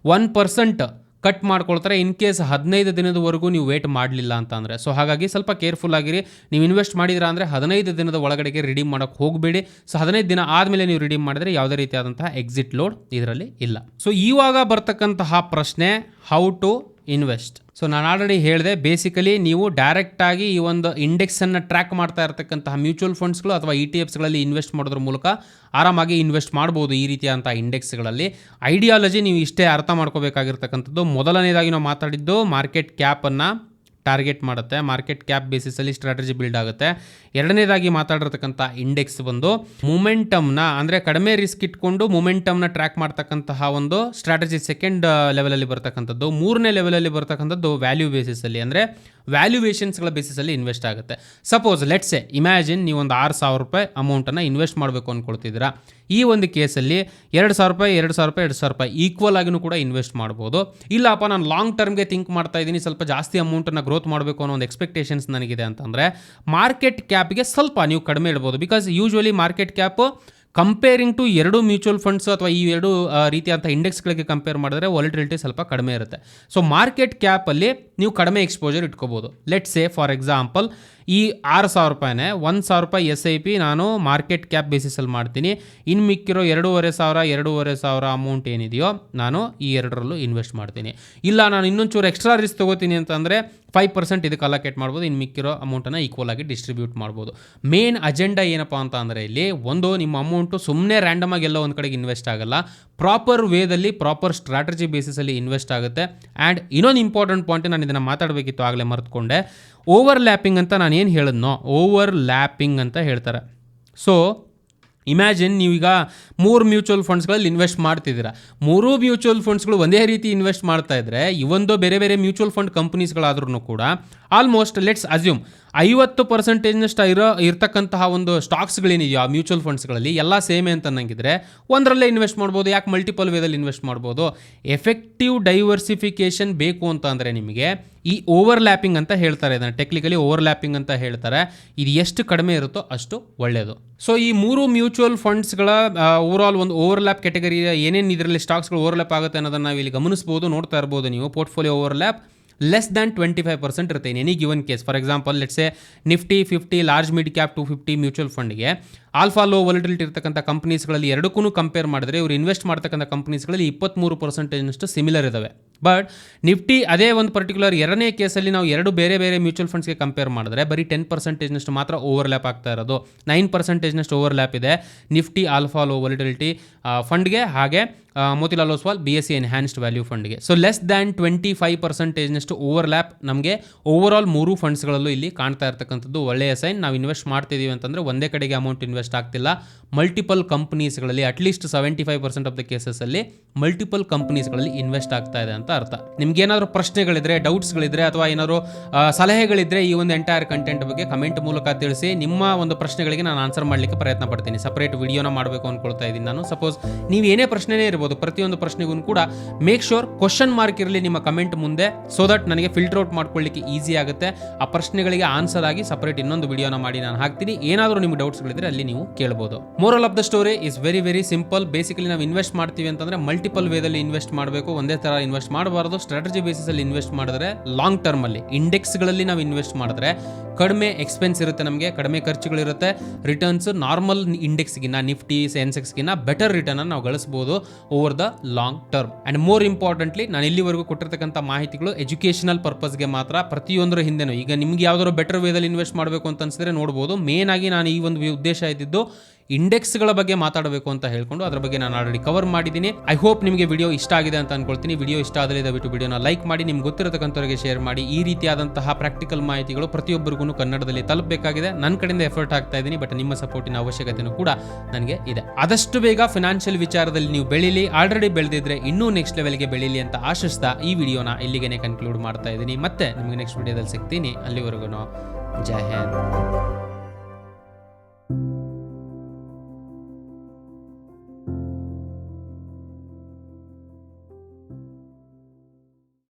ಒನ್ ಪರ್ಸೆಂಟ್ ಕಟ್ ಮಾಡ್ಕೊಳ್ತಾರೆ. ಇನ್ ಕೇಸ್ ಹದಿನೈದು ದಿನದವರೆಗೂ ನೀವು ವೇಟ್ ಮಾಡಲಿಲ್ಲ ಅಂತ ಅಂದರೆ. ಸೊ ಹಾಗಾಗಿ ಸ್ವಲ್ಪ ಕೇರ್ಫುಲ್ ಆಗಿರಿ. ನೀವು ಇನ್ವೆಸ್ಟ್ ಮಾಡಿದಿರಾ ಅಂದರೆ ಹದಿನೈದು ದಿನದ ಒಳಗಡೆಗೆ ರಿಡೀಮ್ ಮಾಡೋಕ್ಕೆ ಹೋಗಬೇಡಿ. ಸೊ ಹದಿನೈದು ದಿನ ಆದಮೇಲೆ ನೀವು ರಿಡೀಮ್ ಮಾಡಿದರೆ ಯಾವುದೇ ರೀತಿಯಾದಂತಹ ಎಕ್ಸಿಟ್ ಲೋಡ್ ಇದರಲ್ಲಿ ಇಲ್ಲ. ಸೊ ಇವಾಗ ಬರ್ತಕ್ಕಂತಹ ಪ್ರಶ್ನೆ ಹೌ ಟು ಇನ್ವೆಸ್ಟ್. ಸೊ ನಾನು ಆಲ್ರೆಡಿ ಹೇಳಿದೆ ಬೇಸಿಕಲಿ ನೀವು ಡೈರೆಕ್ಟಾಗಿ ಈ ಒಂದು ಇಂಡೆಕ್ಸನ್ನು ಟ್ರ್ಯಾಕ್ ಮಾಡ್ತಾ ಇರತಕ್ಕಂತಹ ಮ್ಯೂಚುವಲ್ ಫಂಡ್ಸ್ಗಳು ಅಥವಾ ಇ ಟಿ ಎಫ್ಸ್ಗಳಲ್ಲಿ ಇನ್ವೆಸ್ಟ್ ಮಾಡೋದ್ರ ಮೂಲಕ ಆರಾಮಾಗಿ ಇನ್ವೆಸ್ಟ್ ಮಾಡ್ಬೋದು ಈ ರೀತಿಯಾದಂಥ ಇಂಡೆಕ್ಸ್ಗಳಲ್ಲಿ ಐಡಿಯಾಲಜಿ ನೀವು ಇಷ್ಟೇ ಅರ್ಥ ಮಾಡ್ಕೋಬೇಕಾಗಿರ್ತಕ್ಕಂಥದ್ದು. ಮೊದಲನೇದಾಗಿ ನಾವು ಮಾತಾಡಿದ್ದು ಮಾರ್ಕೆಟ್ ಕ್ಯಾಪನ್ನು ಟಾರ್ಗೆಟ್ ಮಾಡುತ್ತೆ. ಮಾರ್ಕೆಟ್ ಕ್ಯಾಪ್ ಬೇಸಿಸಲ್ಲಿ ಸ್ಟ್ರಾಟಜಿ ಬಿಲ್ಡ್ ಆಗುತ್ತೆ. ಎರಡನೇದಾಗಿ ಮಾತಾಡಿರ್ತಕ್ಕಂಥ ಇಂಡೆಕ್ಸ್ ಬಂದು ಮೂಮೆಂಟಮ್ನ, ಅಂದರೆ ಕಡಿಮೆ ರಿಸ್ಕ್ ಇಟ್ಕೊಂಡು ಮೂಮೆಂಟಮ್ನ ಟ್ರ್ಯಾಕ್ ಮಾಡ್ತಕ್ಕಂತಹ ಒಂದು ಸ್ಟ್ರಾಟಜಿ ಸೆಕೆಂಡ್ ಲೆವೆಲಲ್ಲಿ ಬರ್ತಕ್ಕಂಥದ್ದು. ಮೂರನೇ ಲೆವೆಲಲ್ಲಿ ಬರ್ತಕ್ಕಂಥದ್ದು ವ್ಯಾಲ್ಯೂ ಬೇಸಿಸಲ್ಲಿ, ಅಂದರೆ ವ್ಯಾಲ್ಯೂವೇಷನ್ಸ್ಗಳ ಬೇಸಿಸಲ್ಲಿ ಇನ್ವೆಸ್ಟ್ ಆಗುತ್ತೆ. ಸಪೋಸ್ ಲೆಟ್ಸೆ ಇಮ್ಯಾಜಿನ್ ನೀವು ಒಂದು ಆರು ಸಾವಿರ ರೂಪಾಯಿ ಅಮೌಂಟನ್ನು ಇನ್ವೆಸ್ಟ್ ಮಾಡಬೇಕು ಅಂದ್ಕೊಳ್ತಿದ್ದೀರಾ ಈ ಒಂದು ಕೇಸಲ್ಲಿ ಎರಡು ಸಾವಿರ ರೂಪಾಯಿ, ಎರಡು ಸಾವಿರ ರೂಪಾಯಿ, ಎರಡು ಸಾವಿರ ರೂಪಾಯಿ ಈಕ್ವಲ್ ಆಗಿನೂ ಕೂಡ ಇನ್ವೆಸ್ಟ್ ಮಾಡ್ಬೋದು. ಇಲ್ಲಪ್ಪ, ನಾನು ಲಾಂಗ್ ಟರ್ಮ್ಗೆ ಥಿಂಕ್ ಮಾಡ್ತಾ ಇದ್ದೀನಿ, ಸ್ವಲ್ಪ ಜಾಸ್ತಿ ಅಮೌಂಟನ್ನು ಗ್ರೋತ್ ಮಾಡಬೇಕು ಅನ್ನೋ ಒಂದು ಎಕ್ಸ್ಪೆಕ್ಟೇಷನ್ಸ್ ನನಗಿದೆ ಅಂತಂದರೆ ಮಾರ್ಕೆಟ್ ಕ್ಯಾಪ್ಗೆ ಸ್ವಲ್ಪ ನೀವು ಕಡಿಮೆ ಇಡ್ಬೋದು. Because usually market cap comparing to ಎರಡು ಮ್ಯೂಚುವಲ್ ಫಂಡ್ಸ್ ಅಥವಾ ಈ ಎರಡು ರೀತಿಯಾದಂಥ ಇಂಡೆಕ್ಸ್ಗಳಿಗೆ ಕಂಪೇರ್ ಮಾಡಿದ್ರೆ ವಾಲಿಟಿಲಿಟಿ ಸ್ವಲ್ಪ ಕಡಿಮೆ ಇರುತ್ತೆ. ಸೊ ಮಾರ್ಕೆಟ್ ಕ್ಯಾಪಲ್ಲಿ ನೀವು ಕಡಿಮೆ ಎಕ್ಸ್ಪೋಜರ್ ಇಟ್ಕೋಬೋದು. ಲೆಟ್ ಸೇ ಫಾರ್ ಎಕ್ಸಾಂಪಲ್ ಈ ಆರು ಸಾವಿರ ರೂಪಾಯಿನೇ ಒಂದು ಸಾವಿರ ರೂಪಾಯಿ ಎಸ್ ಐ ಪಿ ನಾನು ಮಾರ್ಕೆಟ್ ಕ್ಯಾಪ್ ಬೇಸಿಸಲ್ಲಿ ಮಾಡ್ತೀನಿ. ಇನ್ನು ಮಿಕ್ಕಿರೋ ಎರಡೂವರೆ ಸಾವಿರ ಎರಡೂವರೆ ಸಾವಿರ ಅಮೌಂಟ್ ಏನಿದೆಯೋ ನಾನು ಈ ಎರಡರಲ್ಲೂ ಇನ್ವೆಸ್ಟ್ ಮಾಡ್ತೀನಿ. ಇಲ್ಲ, ನಾನು ಇನ್ನೊಂಚೂರು ಎಕ್ಸ್ಟ್ರಾ ರಿಸ್ಕ್ ತೊಗೋತೀನಿ ಅಂತಂದರೆ ಫೈವ್ ಪರ್ಸೆಂಟ್ ಇದಕ್ಕೆ ಅಲೋಕೇಟ್ ಮಾಡ್ಬೋದು ಇನ್ನು ಮಿಕ್ಕಿರೋ ಅಮೌಂಟನ್ನು ಈಕ್ವಲ್ ಆಗಿ ಡಿಸ್ಟ್ರಿಬ್ಯೂಟ್ ಮಾಡ್ಬೋದು. ಮೇನ್ ಅಜೆಂಡಾ ಏನಪ್ಪ ಅಂತ ಅಂದರೆ ಇಲ್ಲಿ ಒಂದು, ನಿಮ್ಮ ಅಮೌಂಟು ಸುಮ್ಮನೆ ರ್ಯಾಂಡಮ್ ಆಗಿ ಎಲ್ಲೋ ಒಂದು ಕಡೆಗೆ ಇನ್ವೆಸ್ಟ್ ಆಗಲ್ಲ. ಪ್ರಾಪರ್ ವೇದಲ್ಲಿ ಪ್ರಾಪರ್ ಸ್ಟ್ರಾಟಜಿ ಬೇಸಿಸಲ್ಲಿ ಇನ್ವೆಸ್ಟ್ ಆಗುತ್ತೆ. ಆ್ಯಂಡ್ ಇನ್ನೊಂದು ಇಂಪಾರ್ಟೆಂಟ್ ಪಾಯಿಂಟ್ ನಾನು ಇದನ್ನು ಮಾತಾಡಬೇಕಿತ್ತು ಆಗಲೇ ಮರೆತುಕೊಂಡೆ. ಓವರ್ ಲ್ಯಾಪಿಂಗ್ ಅಂತ ನಾನು ಏನು ಹೇಳಿದ್ನೋ ಓವರ್ ಲ್ಯಾಪಿಂಗ್ ಅಂತ ಹೇಳ್ತಾರೆ. ಸೊ ಇಮ್ಯಾಜಿನ್ ನೀವೀಗ ಮೂರು ಮ್ಯೂಚುವಲ್ ಫಂಡ್ಸ್ಗಳಲ್ಲಿ ಇನ್ವೆಸ್ಟ್ ಮಾಡ್ತಿದ್ದೀರಾ. ಮೂರೂ ಮ್ಯೂಚುವಲ್ ಫಂಡ್ಸ್ಗಳು ಒಂದೇ ರೀತಿ ಇನ್ವೆಸ್ಟ್ ಮಾಡ್ತಾ ಇದ್ರೆ, ಇವೊಂದು ಬೇರೆ ಬೇರೆ ಮ್ಯೂಚುವಲ್ ಫಂಡ್ ಕಂಪ್ನೀಸ್ಗಳಾದ್ರೂ ಕೂಡ ಆಲ್ಮೋಸ್ಟ್ ಲೆಟ್ಸ್ ಅಸ್ಯೂಮ್ ಐವತ್ತು ಪರ್ಸೆಂಟೇಜ್ನಷ್ಟು ಇರೋ, ಇರ್ತಕ್ಕಂತಹ ಒಂದು ಸ್ಟಾಕ್ಸ್ಗಳೇನಿದೆಯೋ ಆ ಮ್ಯೂಚುವಲ್ ಫಂಡ್ಸ್ಗಳಲ್ಲಿ ಎಲ್ಲ ಸೇಮೆ ಅಂತ ಅನ್ನಂಗಿದ್ರೆ ಒಂದರಲ್ಲೇ ಇನ್ವೆಸ್ಟ್ ಮಾಡ್ಬೋದು, ಯಾಕೆ ಮಲ್ಟಿಪಲ್ ವೇದಲ್ಲಿ ಇನ್ವೆಸ್ಟ್ ಮಾಡ್ಬೋದು? ಎಫೆಕ್ಟಿವ್ ಡೈವರ್ಸಿಫಿಕೇಷನ್ ಬೇಕು ಅಂತ ಅಂದರೆ ನಿಮಗೆ ಈ ಓವರ್ ಲ್ಯಾಪಿಂಗ್ ಅಂತ ಹೇಳ್ತಾರೆ ಇದನ್ನು. ಟೆಕ್ನಿಕಲಿ ಓವರ್ಲ್ಯಾಪಿಂಗ್ ಅಂತ ಹೇಳ್ತಾರೆ. ಇದು ಎಷ್ಟು ಕಡಿಮೆ ಇರುತ್ತೋ ಅಷ್ಟು ಒಳ್ಳೆಯದು ಸೊ ಈ ಮೂರು ಮ್ಯೂಚುವಲ್ ಫಂಡ್ಸ್ಗಳ ಓವರ್ ಆಲ್ ಒಂದು ಓವರ್ ಲ್ಯಾಪ್ ಕೆಟಗರಿ ಏನೇನು ಇದರಲ್ಲಿ ಸ್ಟಾಕ್ಸ್ಗಳು ಓವರ್ಲ್ಯಾಪ್ ಆಗುತ್ತೆ ಅನ್ನೋದನ್ನು ನಾವು ಇಲ್ಲಿ ಗಮನಿಸ್ಬೋದು, ನೋಡ್ತಾ ಇರ್ಬೋದು ನೀವು. Portfolio over lap less than twenty five percent ಇರುತ್ತೆ in any given case for example let's a Nifty fifty large mid cap two fifty mutual ಫಂಡ್ಗೆ alpha low volatility ಇರ್ತಕ್ಕಂಥ ಕಂಪ್ನೀಸ್ಗಳಲ್ಲಿ ಎರಡಕ್ಕೂ ಕಂಪೇರ್ ಮಾಡಿದ್ರೆ ಇವರು ಇನ್ವೆಸ್ಟ್ ಮಾಡ್ತಕ್ಕಂಥ ಕಂಪ್ನೀಸ್ಗಳಲ್ಲಿ ಇಪ್ಪತ್ತ್ಮೂರು ಪರ್ಸೆಂಟೇಜ್ನಷ್ಟು ಸಿಮಿಲರ್ ಇದಾವೆ. ಬಟ್ ನಿಫ್ಟಿ ಅದೇ ಒಂದು ಪರ್ಟಿಕ್ಯುಲರ್ ಎರಡನೇ ಕೇಸಲ್ಲಿ ನಾವು ಎರಡು ಬೇರೆ ಬೇರೆ ಮ್ಯೂಚುವಲ್ ಫಂಡ್ಸ್ಗೆ ಕಂಪೇರ್ ಮಾಡಿದ್ರೆ ಬರೀ ಟೆನ್ ಪರ್ಸೆಂಟೇಜ್ನಷ್ಟು ಮಾತ್ರ ಓವರ್ಲ್ಯಾಪ್ ಆಗ್ತಾ ಇರೋದು. ನೈನ್ ಪರ್ಸೆಂಟೇಜ್ನಷ್ಟು ಓವರ್ಲ್ಯಾಪ್ ಇದೆ ನಿಫ್ಟಿ ಆಲ್ಫಾ ಲೋ ವಾಲಿಟಿಲಿಟಿ ಫಂಡ್ಗೆ ಹಾಗೆ Motilal Oswal B S C enhanced value ಫಂಡ್ಗೆ so less than twenty five ಪರ್ಸೆಂಟೇಜ್ನಷ್ಟು overlap ನಮಗೆ ಓವರ್ ಆಲ್ ಮೂರು ಫಂಡ್ಸ್ಗಳಲ್ಲೂ ಇಲ್ಲಿ ಕಾಣ್ತಾ ಇರ್ತಕ್ಕಂಥದ್ದು ಒಳ್ಳೆಯ ಸೈನ್ ನಾವು ಇನ್ವೆಸ್ಟ್ ಮಾಡ್ತಿದ್ದೀವಿ ಅಂತಂದರೆ ಒಂದೇ ಕಡೆಗೆ ಅಮೌಂಟ್ ಇನ್ವೆಸ್ಟ್ ಆಗ್ತಿಲ್ಲ. Multiple ಕಂಪ್ನೀಸ್ಗಳಲ್ಲಿ at least seventy five percent of the ಕೇಸಸ್ಸಲ್ಲಿ multiple ಕಂಪ್ನೀಸ್ಗಳಲ್ಲಿ ಇನ್ವೆಸ್ಟ್ ಆಗ್ತಾ ಇದೆ ಅಂತ ಅರ್ಥ. ನಿಮ್ಗೆ ಏನಾದರೂ ಪ್ರಶ್ನೆಗಳಿದ್ರೆ ಡೌಟ್ಸ್ಗಳಿದ್ರೆ ಅಥವಾ ಏನಾದರೂ ಸಲಹೆಗಳಿದ್ರೆ ಈ ಒಂದು ಎಂಟೈರ್ ಕಂಟೆಂಟ್ ಬಗ್ಗೆ ಕಮೆಂಟ್ ಮೂಲಕ ತಿಳಿಸಿ, ನಿಮ್ಮ ಒಂದು ಪ್ರಶ್ನೆಗಳಿಗೆ ನಾನು ಆನ್ಸರ್ ಮಾಡಲಿಕ್ಕೆ ಪ್ರಯತ್ನ ಪಡ್ತೀನಿ. ಸಪರೇಟ್ ವಿಡಿಯೋನ ಮಾಡಬೇಕು ಅಂದ್ಕೊಳ್ತಾ ಇದ್ದೀನಿ ನಾನು. ಸಪೋಸ್ ನೀವು ಏನೇ ಪ್ರಶ್ನೆನೇ ಇರ್ಬೋದು, ಪ್ರತಿಯೊಂದು ಪ್ರಶ್ನೆಗೂ ಕೂಡ ಮೇಕ್ ಶೋರ್ ಕ್ವಶನ್ ಮಾರ್ಕ್ ಇರಲಿ ನಿಮ್ಮ ಕಮೆಂಟ್ ಮುಂದೆ ಸೊ ದಟ್ ನನಗೆ ಫಿಲ್ಟರ್ ಔಟ್ ಮಾಡ್ಕೊಳ್ಳಿಕ್ಕೆ ಈಸಿ ಆಗುತ್ತೆ. ಆ ಪ್ರಶ್ನೆಗಳಿಗೆ ಆನ್ಸರ್ ಆಗಿ ಸಪರೇಟ್ ಇನ್ನೊಂದು ವಿಡಿಯೋನ ಮಾಡಿ ನಾನು ಹಾಕ್ತೀನಿ. ಏನಾದರೂ ನಿಮ್ಗೆ ಡೌಟ್ಸ್ಗಳಿದ್ರೆ ಅಲ್ಲಿ ನೀವು ಕೇಳ್ಬೋದು. Moral of the story is very very simple basically ನಾವು ಇನ್ವೆಸ್ಟ್ ಮಾಡ್ತೀವಿ ಅಂತಂದ್ರೆ ಮಲ್ಟಿಪಲ್ ವೇದಲ್ಲಿ ಇನ್ವೆಸ್ಟ್ ಮಾಡಬೇಕು. ಒಂದೇ ತರ ಇನ್ವೆಸ್ಟ್ ಮಾಡಬಾರದು. ಸ್ಟ್ರಾಟಜಿ ಬೇಸಿಸ್ ಅಲ್ಲಿ ಇನ್ವೆಸ್ಟ್ ಮಾಡಿದ್ರೆ ಲಾಂಗ್ ಟರ್ಮ್ ಅಲ್ಲಿ ಇಂಡೆಕ್ಸ್ಗಳಲ್ಲಿ ನಾವು ಇನ್ವೆಸ್ಟ್ ಮಾಡಿದ್ರೆ ಕಡಿಮೆ ಎಕ್ಸ್ಪೆನ್ಸ್ ಇರುತ್ತೆ ನಮಗೆ, ಕಡಿಮೆ ಖರ್ಚುಗಳಿರುತ್ತೆ ರಿಟರ್ನ್ಸ್ ನಾರ್ಮಲ್ ಇಂಡೆಕ್ಸ್ಗಿನ್ನ ನಿಫ್ಟಿ ಸೆನ್ಸೆಕ್ಸ್ಗಿನ್ನ ಬೆಟರ್ ರಿಟರ್ನ್ ನಾವು ಗಳಿಸಬಹುದು over the long term and more importantly ನಾನು ಇಲ್ಲಿವರೆಗೂ ಕೊಟ್ಟಿರ್ತಕ್ಕಂಥ ಮಾಹಿತಿಗಳು ಎಜುಕೇಷನಲ್ ಪರ್ಪಸ್ಗೆ ಮಾತ್ರ ಪ್ರತಿಯೊಂದರ ಹಿಂದೆನೂ. ಈಗ ನಿಮ್ಗೆ ಯಾವ್ದಾದ್ರು ಬೆಟರ್ ವೇದಲ್ಲಿ ಇನ್ವೆಸ್ಟ್ ಮಾಡಬೇಕು ಅಂತ ಅನ್ಸಿದ್ರೆ ನೋಡಬಹುದು ಮೇನ್ ಆಗಿ ನಾನು ಈ ಒಂದು ಉದ್ದೇಶ ಇಂಡೆಕ್ಸ್ಗಳ ಬಗ್ಗೆ ಮಾತಾಡಬೇಕು ಅಂತ ಹೇಳ್ಕೊಂಡು ಅದರ ಬಗ್ಗೆ ನಾನು ಆಲ್ರೆಡಿ ಕವರ್ ಮಾಡಿದ್ದೀನಿ. ಐ ಹೋಪ್ ನಿಮಗೆ ವಿಡಿಯೋ ಇಷ್ಟ ಆಗಿದೆ ಅಂತ ಅನ್ಕೊಳ್ತೀನಿ. ವಿಡಿಯೋ ಇಷ್ಟ ಆದರೆ ದಯವಿಟ್ಟು ವಿಡಿಯೋನ ಲೈಕ್ ಮಾಡಿ, ನಿಮ್ಗೆ ಗೊತ್ತಿರತಕ್ಕಂಥವ್ರಿಗೆ ಶೇರ್ ಮಾಡಿ. ಈ ರೀತಿಯಾದಂತಹ ಪ್ರಾಕ್ಟಿಕಲ್ ಮಾಹಿತಿಗಳು ಪ್ರತಿಯೊಬ್ಬರಿಗೂ ಕನ್ನಡದಲ್ಲಿ ತಲುಪಬೇಕಾಗಿದೆ. ನನ್ನ ಕಡೆಯಿಂದ ಎಫರ್ಟ್ ಆಗ್ತಾ ಇದ್ದೀನಿ ಬಟ್ ನಿಮ್ಮ ಸಪೋರ್ಟಿನ ಅವಶ್ಯಕತೆಯೂ ಕೂಡ ನನಗೆ ಇದೆ. ಆದಷ್ಟು ಬೇಗ ಫಿನಾನ್ಷಿಯಲ್ ವಿಚಾರದಲ್ಲಿ ನೀವು ಬೆಳೀಲಿ. ಆಲ್ರೆಡಿ ಬೆಳೆದಿದ್ರೆ ಇನ್ನೂ ನೆಕ್ಸ್ಟ್ ಲೆವೆಲ್ಗೆ ಬೆಳೀಲಿ ಅಂತ ಆಶಿಸ್ತಾ ಈ ವಿಡಿಯೋನ ಇಲ್ಲಿಗೆ ಕನ್ಕ್ಲೂಡ್ ಮಾಡ್ತಾ ಇದ್ದೀನಿ. ಮತ್ತೆ ನಿಮಗೆ ನೆಕ್ಸ್ಟ್ ವಿಡಿಯೋದಲ್ಲಿ ಸಿಗ್ತೀನಿ. ಅಲ್ಲಿವರೆಗೂ ಜೈ ಹಿಂದ್.